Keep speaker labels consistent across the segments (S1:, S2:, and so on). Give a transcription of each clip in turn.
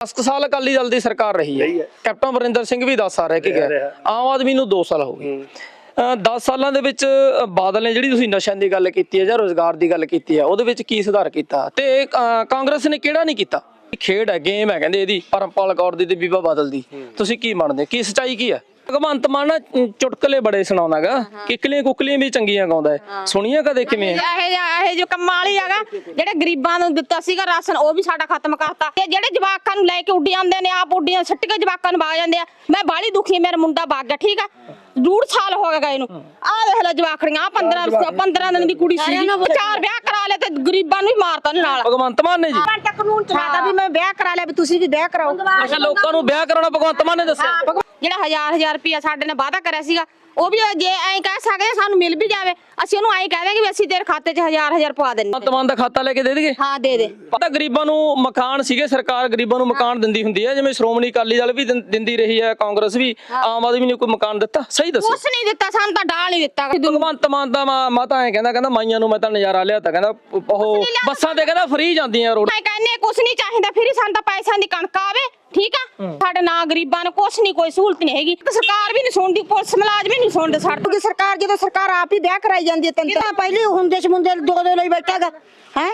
S1: 10 ਸਾਲ ਅਕਾਲੀ ਦਲ ਦੀ ਸਰਕਾਰ ਰਹੀ ਹੈ। ਕੈਪਟਨ ਅਮਰਿੰਦਰ ਸਿੰਘ ਵੀ 10 ਸਾਲ ਰਹਿ ਕੇ ਗਿਆ। ਆਮ ਆਦਮੀ ਨੂੰ 2 ਸਾਲ ਹੋ ਗਏ। 10 ਸਾਲਾਂ ਦੇ ਵਿੱਚ ਬਾਦਲ ਨੇ ਜਿਹੜੀ ਤੁਸੀਂ ਨਸ਼ਿਆਂ ਦੀ ਗੱਲ ਕੀਤੀ ਹੈ ਜਾਂ ਰੋਜ਼ਗਾਰ ਦੀ ਗੱਲ ਕੀਤੀ ਹੈ ਉਹਦੇ ਵਿੱਚ ਕੀ ਸੁਧਾਰ ਕੀਤਾ? ਤੇ ਕਾਂਗਰਸ ਨੇ ਕਿਹੜਾ ਨਹੀਂ ਕੀਤਾ? ਖੇਡ ਹੈ ਗੇਮ ਹੈ ਕਹਿੰਦੇ ਇਹਦੀ। ਪਰਮਪਾਲ ਕੌਰ ਦੀ ਤੇ ਬੀਬਾ ਬਾਦਲ ਦੀ। ਤੁਸੀਂ ਕੀ ਮੰਨਦੇ? ਕੀ ਸੱਚਾਈ ਕੀ ਹੈ? ਭਗਵੰਤ ਮਾਨ ਨਾ ਚੁਟਕਲੇ ਬੜੇ ਸੁਣਾਉਂਦਾਗਾ। ਕਿਕਲੀਆਂ ਕੁਕਲੀਆਂ ਵੀ ਚੰਗੀਆਂ ਗਾਉਂਦਾ ਹੈ। ਸੁਣੀਆਂ ਕਦੇ ਕਿਵੇਂ?
S2: ਇਹ ਜਿਹਾ- ਇਹ ਜੋ ਕੰਮਾਂ ਵਾਲੀ ਹੈਗਾ ਜਿਹੜੇ ਗਰੀਬਾਂ ਨੂੰ ਦਿੱਤਾ ਸੀਗਾ ਰਾਸ਼ਨ ਉਹ ਵੀ ਸਾਡਾ ਖਤਮ ਕਰਤਾ। ਤੇ ਜਿਹੜੇ ਜਵਾਕਾਂ ਨੂੰ ਲੈ ਕੇ ਉੱਡੀ ਜਾਂਦੇ ਨੇ ਆਪ ਉੱਡੀਆਂ ਛੱਟ ਕੇ ਜਵਾਕਾਂ ਨੂੰ ਬਾਗ ਜਾਂਦੇ ਆ। ਮੈਂ ਬਾਹਲੀ ਦੁਖੀ ਮੇਰਾ ਮੁੰਡਾ ਬਾਗ ਗਿਆ ਠੀਕ ਆ? ਡੂਢ ਸਾਲ ਹੋ ਗਿਆ ਇਹਨੂੰ। ਆਹ ਦੇਖ ਲੈ ਜਵਾਕੜੀਆਂ 15 15 ਦਿਨ ਦੀ ਕੁੜੀ ਸੀ ਚਾਰ ਵਿਆਹ ਕਰਾ ਲਏ ਤੇ ਗਰੀਬਾਂ ਨੂੰ ਵੀ ਮਾਰਤਾ ਨਾਲ।
S1: ਭਗਵੰਤ ਮਾਨ ਨੇ ਜੀ।
S2: ਘੰਟਾ ਕਾਨੂੰਨ ਚਲਾਦਾ ਵੀ ਮੈਂ ਵਿਆਹ ਕਰਾ ਲਿਆ ਵੀ ਤੁਸੀਂ ਵੀ ਵਿਆਹ ਕਰਾਓ।
S1: ਅੱਛਾ ਲੋਕਾਂ ਨੂੰ ਵਿਆਹ ਕਰਾਉਣਾ ਭਗਵੰਤ ਮਾਨ ਨੇ ਦੱਸਿਆ?
S2: ਜਿਹੜਾ ਹਜ਼ਾਰ ਹਜ਼ਾਰ ਰੁਪਿਆ ਸਾਡੇ ਨੇ ਵਾਅਦਾ ਕਰਿਆ ਸੀਗਾ ਉਹ ਵੀ ਜੇ ਐਂ ਕਹਿ ਸਕਦੇ ਆ, ਸਾਨੂੰ ਮਿਲ ਵੀ ਜਾਵੇ। ਅਸੀਂ ਉਹਨੂੰ ਐਂ ਕਹਿ ਦਾਂਗੇ ਵੀ ਅਸੀਂ ਤੇਰੇ ਖਾਤੇ 'ਚ ਹਜ਼ਾਰ ਹਜ਼ਾਰ ਪਵਾ ਦਿੰਨੇ
S1: ਭਗਵੰਤ ਮਾਨ ਦਾ ਖਾਤਾ ਲੈ ਕੇ ਦੇ ਦੇਗੇ
S2: ਹਾਂ ਦੇ ਦੇ।
S1: ਪਤਾ ਗਰੀਬਾਂ ਨੂੰ ਮਕਾਨ ਸੀਗੇ ਸਰਕਾਰ ਗਰੀਬਾਂ ਨੂੰ ਮਕਾਨ ਦਿੰਦੀ ਹੁੰਦੀ ਹੈ ਜਿਵੇਂ ਸ਼੍ਰੋਮਣੀ ਅਕਾਲੀ ਦਲ ਵੀ ਦਿੰ- ਦਿੰਦੀ ਰਹੀ ਹੈ ਕਾਂਗਰਸ ਵੀ ਆਮ ਆਦਮੀ ਨੇ ਕੋਈ ਮਕਾਨ ਦਿੱਤਾ? ਸਹੀ ਦੱਸੋ।
S2: ਕੁਛ ਨਹੀਂ ਦਿੱਤਾ ਸਾਨੂੰ ਤਾਂ ਡਾਲ ਨਹੀਂ ਦਿੱਤਾ।
S1: ਭਗਵੰਤ ਮਾਨ ਦਾ ਮਾ- ਮਾਤਾ ਐ ਕਹਿੰਦਾ ਕਹਿੰਦਾ ਮਾਈਆਂ ਨੂੰ ਮੈਂ ਤਾਂ ਨਜ਼ਾਰਾ ਲਿਆ ਤਾਂ ਕਹਿੰਦਾ ਉਹ ਬੱਸਾਂ ਤੇ ਕਹਿੰਦਾ ਫ੍ਰੀ ਜਾਂਦੀਆਂ ਰੋਡ
S2: ਮੈਂ ਕਹਿੰਨੇ ਕੁਛ ਨਹੀਂ ਚਾਹੀਦਾ ਫਿਰ ਹੀ ਸਾਨੂੰ ਤਾਂ ਪੈਸਿਆਂ ਦੀ ਕਣਕ ਆਵੇ ਠੀਕ ਆ? ਸਾਡੇ ਨਾ ਗਰੀਬਾਂ ਨੂੰ ਕੁਛ ਨਹੀਂ ਕੋਈ ਸਹੂਲਤ ਨਹੀਂ ਹੈਗੀ। ਤੇ ਸਰਕਾਰ ਵੀ ਨਹੀਂ ਸੁਣਦੀ ਪੁਲਿਸ ਮੁਲਾਜ਼ਮ ਵੀ ਨਹੀਂ ਸੁਣਦੇ ਸਾਡੇ।
S3: ਕਿਉਂਕਿ ਸਰਕਾਰ ਜਦੋਂ ਸਰਕਾਰ ਆਪ ਹੀ ਵਿਆਹ ਕਰਾਈ ਜਾਂਦੀ ਹੈ ਤਿੰਨ ਤਾਂ ਪਹਿਲੇ ਹੁੰਦੇ ਚ ਮੁੰਡੇ ਦੋ ਦੋ ਲਈ ਬੈਠਾਗਾ ਹੈ?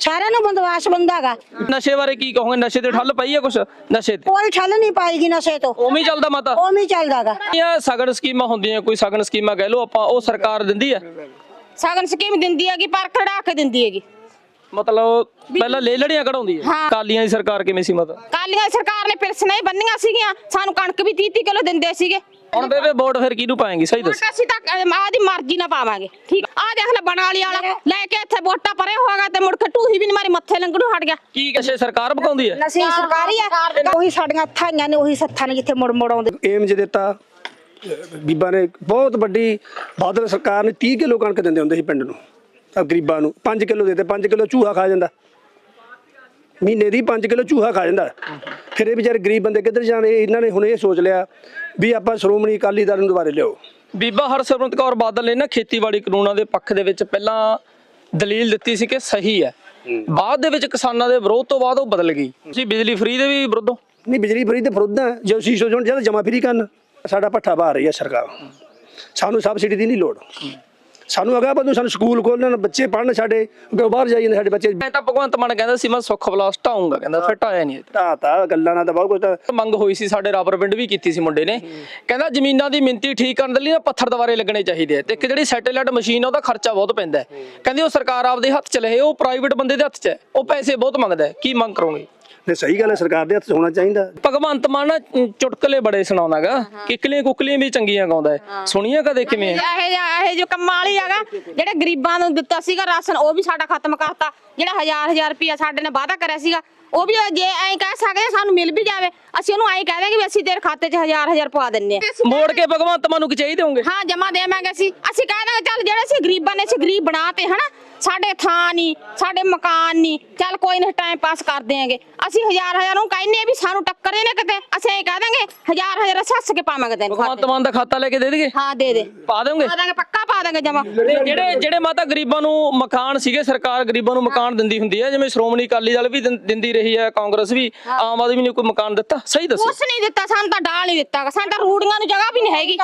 S3: ਸਾਰਿਆਂ ਨੂੰ ਬੰਦਵਾਸ ਬੰਦਾਗਾ
S1: ਨਸ਼ੇ ਬਾਰੇ ਕੀ ਕਹੋਗੇ? ਨਸ਼ੇ ਤੇ ਠੱਲ ਪਈ ਹੈ ਕੁਛ? ਨਸ਼ੇ ਤੇ?
S3: ਕੋਈ ਠੱਲ ਨਹੀਂ ਪਾਏਗੀ ਨਸ਼ੇ ਤੋਂ।
S1: ਉਵੇਂ ਹੀ ਚੱਲਦਾ ਮਾਤਾ।
S3: ਉਵੇਂ ਹੀ ਚੱਲਦਾਗਾ
S1: ਇਹ ਸਗਨ ਸਕੀਮਾਂ ਹੁੰਦੀਆਂ ਕੋਈ ਸਗਨ ਸਕੀਮਾਂ ਕਹਿ ਲਓ ਆਪਾਂ ਉਹ ਸਰਕਾਰ ਦਿੰਦੀ ਹੈ
S2: ਸਗਨ ਸਕੀਮ ਦਿੰਦੀ ਹੈਗੀ ਪਰ ਖੜਾ ਕੇ ਦਿੰਦੀ ਹੈਗੀ।
S1: ਮਤਲਬ ਪਹਿਲਾਂ ਲੈ ਲੜੀਆਂ ਕਢਾਉਂਦੀ ਹੈ
S2: ਹਾਂ।
S1: ਕਾਲੀਆਂ ਦੀ ਸਰਕਾਰ ਕਿਵੇਂ ਸੀ ਮਤਲਬ
S2: ਕਾਲੀਆਂ ਸਰਕਾਰ ਨੇ ਪਿਲਸਣਾ ਹੀ ਬੰਨੀਆਂ ਸੀਗੀਆਂ ਸਾਨੂੰ ਕਣਕ ਵੀ 30 30 ਕਿਲੋ ਦਿੰਦੇ ਸੀਗੇ।
S1: ਹੁਣ ਬੇਬੇ ਵੋਟ ਫਿਰ ਕਿਹਨੂੰ ਪਾਏਗੀ? ਸਹੀ ਦੱਸ।
S2: ਅਸੀਂ ਤਾਂ ਆਦੀ ਮਰਜ਼ੀ ਨਾਲ ਪਾਵਾਂਗੇ ਠੀਕ? ਆ ਦੇਖ ਲੈ ਬਣਾਲੀ ਵਾਲਾ ਲੈ। ਕੇ ਇੱਥੇ ਵੋਟਾਂ ਪਰੇ ਹੋਗਾ ਤੇ ਮੁੜ ਕੇ ਟੂਹੀ ਵੀ ਨੀ ਮਾਰੀ ਮੱਥੇ ਲੰਗੜੂ ਹਟ ਗਿਆ।
S1: ਕੀ ਕਸ਼ੇ ਸਰਕਾਰ ਪਕਾਉਂਦੀ ਹੈ
S3: ਨਸ਼ੇ ਸਰਕਾਰੀ ਆ ਉਹੀ ਸਾਡੀਆਂ ਥਾਈਆਂ ਨੇ ਉਹੀ ਸੱਥਾਂ ਨੇ ਜਿੱਥੇ ਮੁੜ ਮੁੜ ਆਉਂਦੇ।
S4: ਏਮ ਜੇ ਦਿੱਤਾ। ਬੀਬਾ ਨੇ ਬਹੁਤ ਵੱਡੀ ਬਾਦਲ ਸਰਕਾਰ ਨੇ 30 ਕਿਲੋ ਕਣਕ ਦਿੰਦੇ ਹੁੰਦੇ ਸੀ ਪਿੰਡ ਨੂੰ। ਤਾਂ ਗਰੀਬਾਂ ਨੂੰ 5 ਕਿਲੋ ਦੇ ਤੇ 5 ਕਿਲੋ ਚੂਹਾ ਖਾ ਜਾਂਦਾ। ਮਹੀਨੇ ਦੀ 5 ਕਿਲੋ ਚੂਹਾ ਖਾ ਜਾਂਦਾ। ਫਿਰ ਇਹ ਵਿਚਾਰੇ ਗਰੀਬ ਬੰਦੇ ਕਿੱਧਰ ਜਾਣ ਇਹ ਇਹਨਾਂ ਨੇ ਹੁਣ ਇਹ ਸੋਚ ਲਿਆ ਵੀ ਆਪਾਂ ਸ਼੍ਰੋਮਣੀ ਅਕਾਲੀ ਦਲ ਨੂੰ ਦੁਬਾਰੇ ਲਿਆਓ।
S1: ਬੀਬਾ ਹਰਸਿਮਰਤ ਕੌਰ ਬਾਦਲ ਨੇ ਨਾ ਖੇਤੀਬਾੜੀ ਕਾਨੂੰਨਾਂ ਦੇ ਪੱਖ ਦੇ ਵਿੱਚ ਪਹਿਲਾਂ ਦਲੀਲ ਦਿੱਤੀ ਸੀ ਕਿ ਸਹੀ ਹੈ। ਬਾਅਦ ਦੇ ਵਿੱਚ ਕਿਸਾਨਾਂ ਦੇ ਵਿਰੋਧ ਤੋਂ ਬਾਅਦ ਉਹ ਬਦਲ ਗਈ। ਤੁਸੀਂ ਬਿਜਲੀ ਫ੍ਰੀ ਦੇ ਵੀ ਵਿਰੋਧ ਹੋ?
S4: ਨਹੀਂ ਬਿਜਲੀ ਫਰੀ ਤੇ ਫਰੁੱਦਾ ਜੋ ਸੀ ਸੋਚਣ ਜਦ ਜਮਾ ਫਰੀ ਕਰਨ ਸਾਡਾ ਪੱਠਾ ਬਾਹਰ ਰਹੀ ਹੈ ਸਰਕਾਰ। ਸਾਨੂੰ ਸਬਸਿਡੀ ਦੀ ਨਹੀਂ ਲੋੜ। ਸਾਨੂੰ ਅਗਾ ਬੰਦੂ ਸਾਨੂੰ ਸਕੂਲ ਖੋਲਣ ਬੱਚੇ ਪੜਨ ਸਾਡੇ ਅੱਗੇ ਬਾਹਰ ਜਾਈ ਜਾਂਦੇ ਸਾਡੇ ਬੱਚੇ।
S1: ਮੈਂ ਤਾਂ ਭਗਵੰਤ ਮਾਨ ਕਹਿੰਦਾ ਸੀ ਮੈਂ ਸੁੱਖ ਬਲਾਸ ਢਾਉਂਗਾ ਕਹਿੰਦਾ ਫਿਰ ਢਾਇਆ ਨਹੀਂ
S4: ਤਾ ਤਾ ਗੱਲਾਂ ਨਾਲ ਤਾਂ ਬਹੁਤ ਕੁਝ ਤਾਂ
S1: ਮੰਗ ਹੋਈ ਸੀ ਸਾਡੇ ਰਾਬਰ ਪਿੰਡ ਵੀ ਕੀਤੀ ਸੀ ਮੁੰਡੇ ਨੇ। ਕਹਿੰਦਾ ਜ਼ਮੀਨਾਂ ਦੀ ਮਿੰਤੀ ਠੀਕ ਕਰਨ ਦੇ ਲਈ ਨਾ ਪੱਥਰ ਦੁਆਰੇ ਲੱਗਣੇ ਚਾਹੀਦੇ ਤੇ ਇੱਕ ਜਿਹੜੀ ਸੈਟੇਲਾਈਟ ਮਸ਼ੀਨ ਆ ਉਹਦਾ ਖਰਚਾ ਬਹੁਤ ਪੈਂਦਾ ਕਹਿੰਦੇ ਉਹ ਸਰਕਾਰ ਆਪਦੇ ਹੱਥ ਚ ਲਏ ਉਹ ਪ੍ਰਾਈਵੇਟ ਬੰਦੇ ਦੇ ਹੱਥ ਚ ਹੈ ਉਹ ਪੈਸੇ ਬਹੁਤ ਮੰਗਦਾ ਕੀ ਮੰਗ ਕਰੋਗੇ?
S4: ਨੇ ਸਹੀ ਗੱਲ ਹੈ ਸਰਕਾਰ ਦੇ ਹੱਥ 'ਚ ਹੋਣਾ ਚਾਹੀਦਾ।
S1: ਭਗਵੰਤ ਮਾਨ ਨਾ ਚੁਟਕਲੇ ਬੜੇ ਸੁਣਾਉਂਦਾਗਾ। ਕਿਕਲੀਆਂ ਕੁਕਲੀਆਂ ਵੀ ਚੰਗੀਆਂ ਗਾਉਂਦਾ ਹੈ। ਸੁਣੀਆਂ ਕਦੇ ਕਿਵੇਂ?
S2: ਇਹ ਜਿਹਾ- ਇਹ ਜੋ ਕੰਮਾਂ ਵਾਲੀ ਹੈਗਾ ਜਿਹੜੇ ਗਰੀਬਾਂ ਨੂੰ ਦਿੱਤਾ ਸੀਗਾ ਰਾਸ਼ਨ ਉਹ ਵੀ ਸਾਡਾ ਖਤਮ ਕਰਤਾ। ਜਿਹੜਾ ਹਜ਼ਾਰ ਹਜ਼ਾਰ ਰੁਪਿਆ ਸਾਡੇ ਨੇ ਵਾਅਦਾ ਕਰਿਆ ਸੀਗਾ ਉਹ ਵੀ ਜੇ ਐਂ ਕਹਿ ਸਕਦੇ ਸਾਨੂੰ ਮਿਲ ਵੀ ਜਾਵੇ। ਅਸੀਂ ਉਹਨੂੰ ਐਂ ਕਹਿ ਦਾਂਗੇ ਵੀ ਅਸੀਂ ਤੇਰੇ ਖਾਤੇ 'ਚ ਹਜ਼ਾਰ ਹਜ਼ਾਰ ਪਵਾ ਦਿੰਨੇ ਆ।
S1: ਮੋੜ ਕੇ ਭਗਵੰਤ ਮਾਨ ਨੂੰ ਕੀ ਚਾਹੀਦੇ ਹੋਗੇ
S2: ਹਾਂ ਜਮਾ ਦੇਵਾਂਗੇ ਅਸੀਂ ਅਸੀਂ ਕਹਿ ਦਾਂਗੇ ਚੱਲ ਜਿਹੜੇ ਅਸੀਂ ਗਰੀਬਾਂ ਨੇ ਅਸੀਂ ਗਰੀਬ ਬਣਾਤੇ ਹਨਾ ਸਾਡੇ ਥਾਂ ਨਹੀਂ ਸਾਡੇ ਮਕਾਨ ਨਹੀਂ ਚੱਲ ਕੋਈ ਨਹੀਂ ਟਾਈਮ ਪਾਸ ਕਰ ਦਿਆਂਗੇ। ਅਸੀਂ ਹਜ਼ਾਰ ਹਜ਼ਾਰ ਨੂੰ ਕਹਿੰਨੇ ਵੀ ਸਾਨੂੰ ਟੱਕਰੇ ਨੇ ਕਿਤੇ। ਅਸੀਂ ਐਂ ਕਹਿ ਦਾਂਗੇ ਹਜ਼ਾਰ ਹਜ਼ਾਰ ਸੱਸ ਕੇ ਪਾਵਾਂਗੇ ਤੈਨੂੰ
S1: ਭਗਵੰਤ ਮਾਨ ਦਾ ਖਾਤਾ ਲੈ ਕੇ ਦੇ ਦੇਗੇ
S2: ਹਾਂ ਦੇ ਦੇ।
S1: ਪਾ ਦੋਗੇ
S2: ਪਾ ਦਾਂਗੇ ਪੱਕਾ ਪਾ ਦਾਂਗੇ ਜਮਾ।
S1: ਜਿਹੜੇ ਜਿਹੜੇ ਮਾਤਾ ਗਰੀਬਾਂ ਨੂੰ ਮਕਾਨ ਸੀਗੇ ਸਰਕਾਰ ਗਰੀਬਾਂ ਨੂੰ ਮਕਾਨ ਦਿੰਦੀ ਹੁੰਦੀ ਹੈ ਜਿਵੇਂ ਸ਼੍ਰੋਮਣੀ ਅਕਾਲੀ ਦਲ ਵੀ ਦਿੰਦੀ ਰਹੀ ਹੈ ਕਾਂਗਰਸ ਵੀ ਆਮ ਆਦਮੀ ਨੇ ਕੋਈ ਮਕਾਨ ਦਿੱਤਾ? ਸਹੀ ਦੱਸੋ।
S2: ਕੁਛ ਨਹੀਂ ਦਿੱਤਾ ਸਾਨੂੰ ਤਾਂ ਡਾਲ ਨਹੀਂ ਦਿੱਤਾ। ਸਾਨੂੰ ਤਾਂ ਰੂੜੀਆਂ ਨੂੰ ਜਗ੍ਹਾ ਵੀ ਨਹੀਂ ਹੈਗੀ।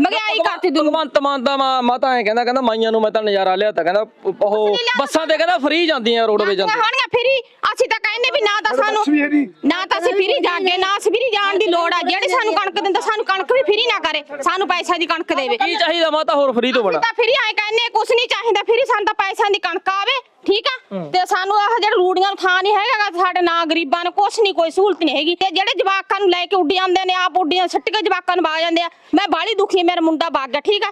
S2: ਮਹਿੰਗਾਈ ਕਰਤੀ ਦੁਨੀਆ
S1: ਭਗਵੰਤ ਮਾਨ ਦਾ ਮਾ- ਮਾਤਾ ਐ ਕਹਿੰਦਾ ਕਹਿੰਦਾ ਮਾਈਆਂ ਨੂੰ ਮੈਂ ਤਾਂ ਨਜ਼ਾਰਾ ਲਿਆ ਤਾਂ। ਕਹਿੰਦਾ ਉਹ ਬੱਸਾਂ ਤੇ ਕਹਿੰਦਾ ਫ੍ਰੀ ਜਾਂਦੀਆਂ ਰੋਡਵੇ ਜਾਂਦੀਆਂ
S2: ਹੋਣਗੀਆਂ ਫਿਰੀ ਅਸੀਂ ਤਾਂ ਕਹਿੰਦੇ ਵੀ ਨਾ ਤਾਂ ਸਾਨੂੰ ਨਾ ਤਾਂ ਅਸੀਂ ਫਿਰੀ ਜਾਗੇ ਨਾ ਅਸੀਂ ਫਿਰੀ ਜਾਣ ਦੀ ਲੋੜ ਆ। ਜਿਹੜੀ ਸਾਨੂੰ ਕਣਕ ਦਿੰਦਾ ਸਾਨੂੰ ਕਣਕ ਵੀ ਫਿਰੀ ਨਾ ਕਰੇ। ਸਾਨੂੰ ਪੈਸਿਆਂ ਦੀ ਕਣਕ ਦੇਵੇ।
S1: ਕੀ ਚਾਹੀਦਾ ਮਾਤਾ ਹੋਰ ਫ੍ਰੀ ਤੋਂ ਬਣਾ
S2: ਤਾਂ ਫਿਰੀ ਆਏ ਕਹਿੰਦੇ ਕੁਛ ਨਹੀਂ ਚਾਹੀਦਾ ਫਿਰੀ ਸਾਨੂੰ ਤਾਂ ਪੈਸਿਆਂ ਦੀ ਕਣਕ ਆਵੇ। ਠੀਕ ਆ? ਤੇ ਸਾਨੂੰ ਆਹ ਜਿਹੜੇ ਰੂੜੀਆਂ ਨੂੰ ਥਾਂ ਨਹੀਂ ਹੈਗਾ ਸਾਡੇ ਨਾ ਗਰੀਬਾਂ ਨੂੰ ਕੁਛ ਨਹੀਂ ਕੋਈ ਸਹੂਲਤ ਨਹੀਂ ਹੈਗੀ। ਤੇ ਜਿਹੜੇ ਜਵਾਕਾਂ ਨੂੰ ਲੈ ਕੇ ਉੱਡੀ ਜਾਂਦੇ ਨੇ ਆਪ ਉੱਡੀਆਂ ਛੱਟ ਕੇ ਜਵਾਕਾਂ ਨੂੰ ਬਾਗ ਜਾਂਦੇ ਆ ਮੈਂ ਬਾਹਲੀ ਦੁਖੀ ਹਾਂ, ਮੇਰਾ ਮੁੰਡਾ ਬਾਗ ਗਿਆ ਠੀਕ ਆ?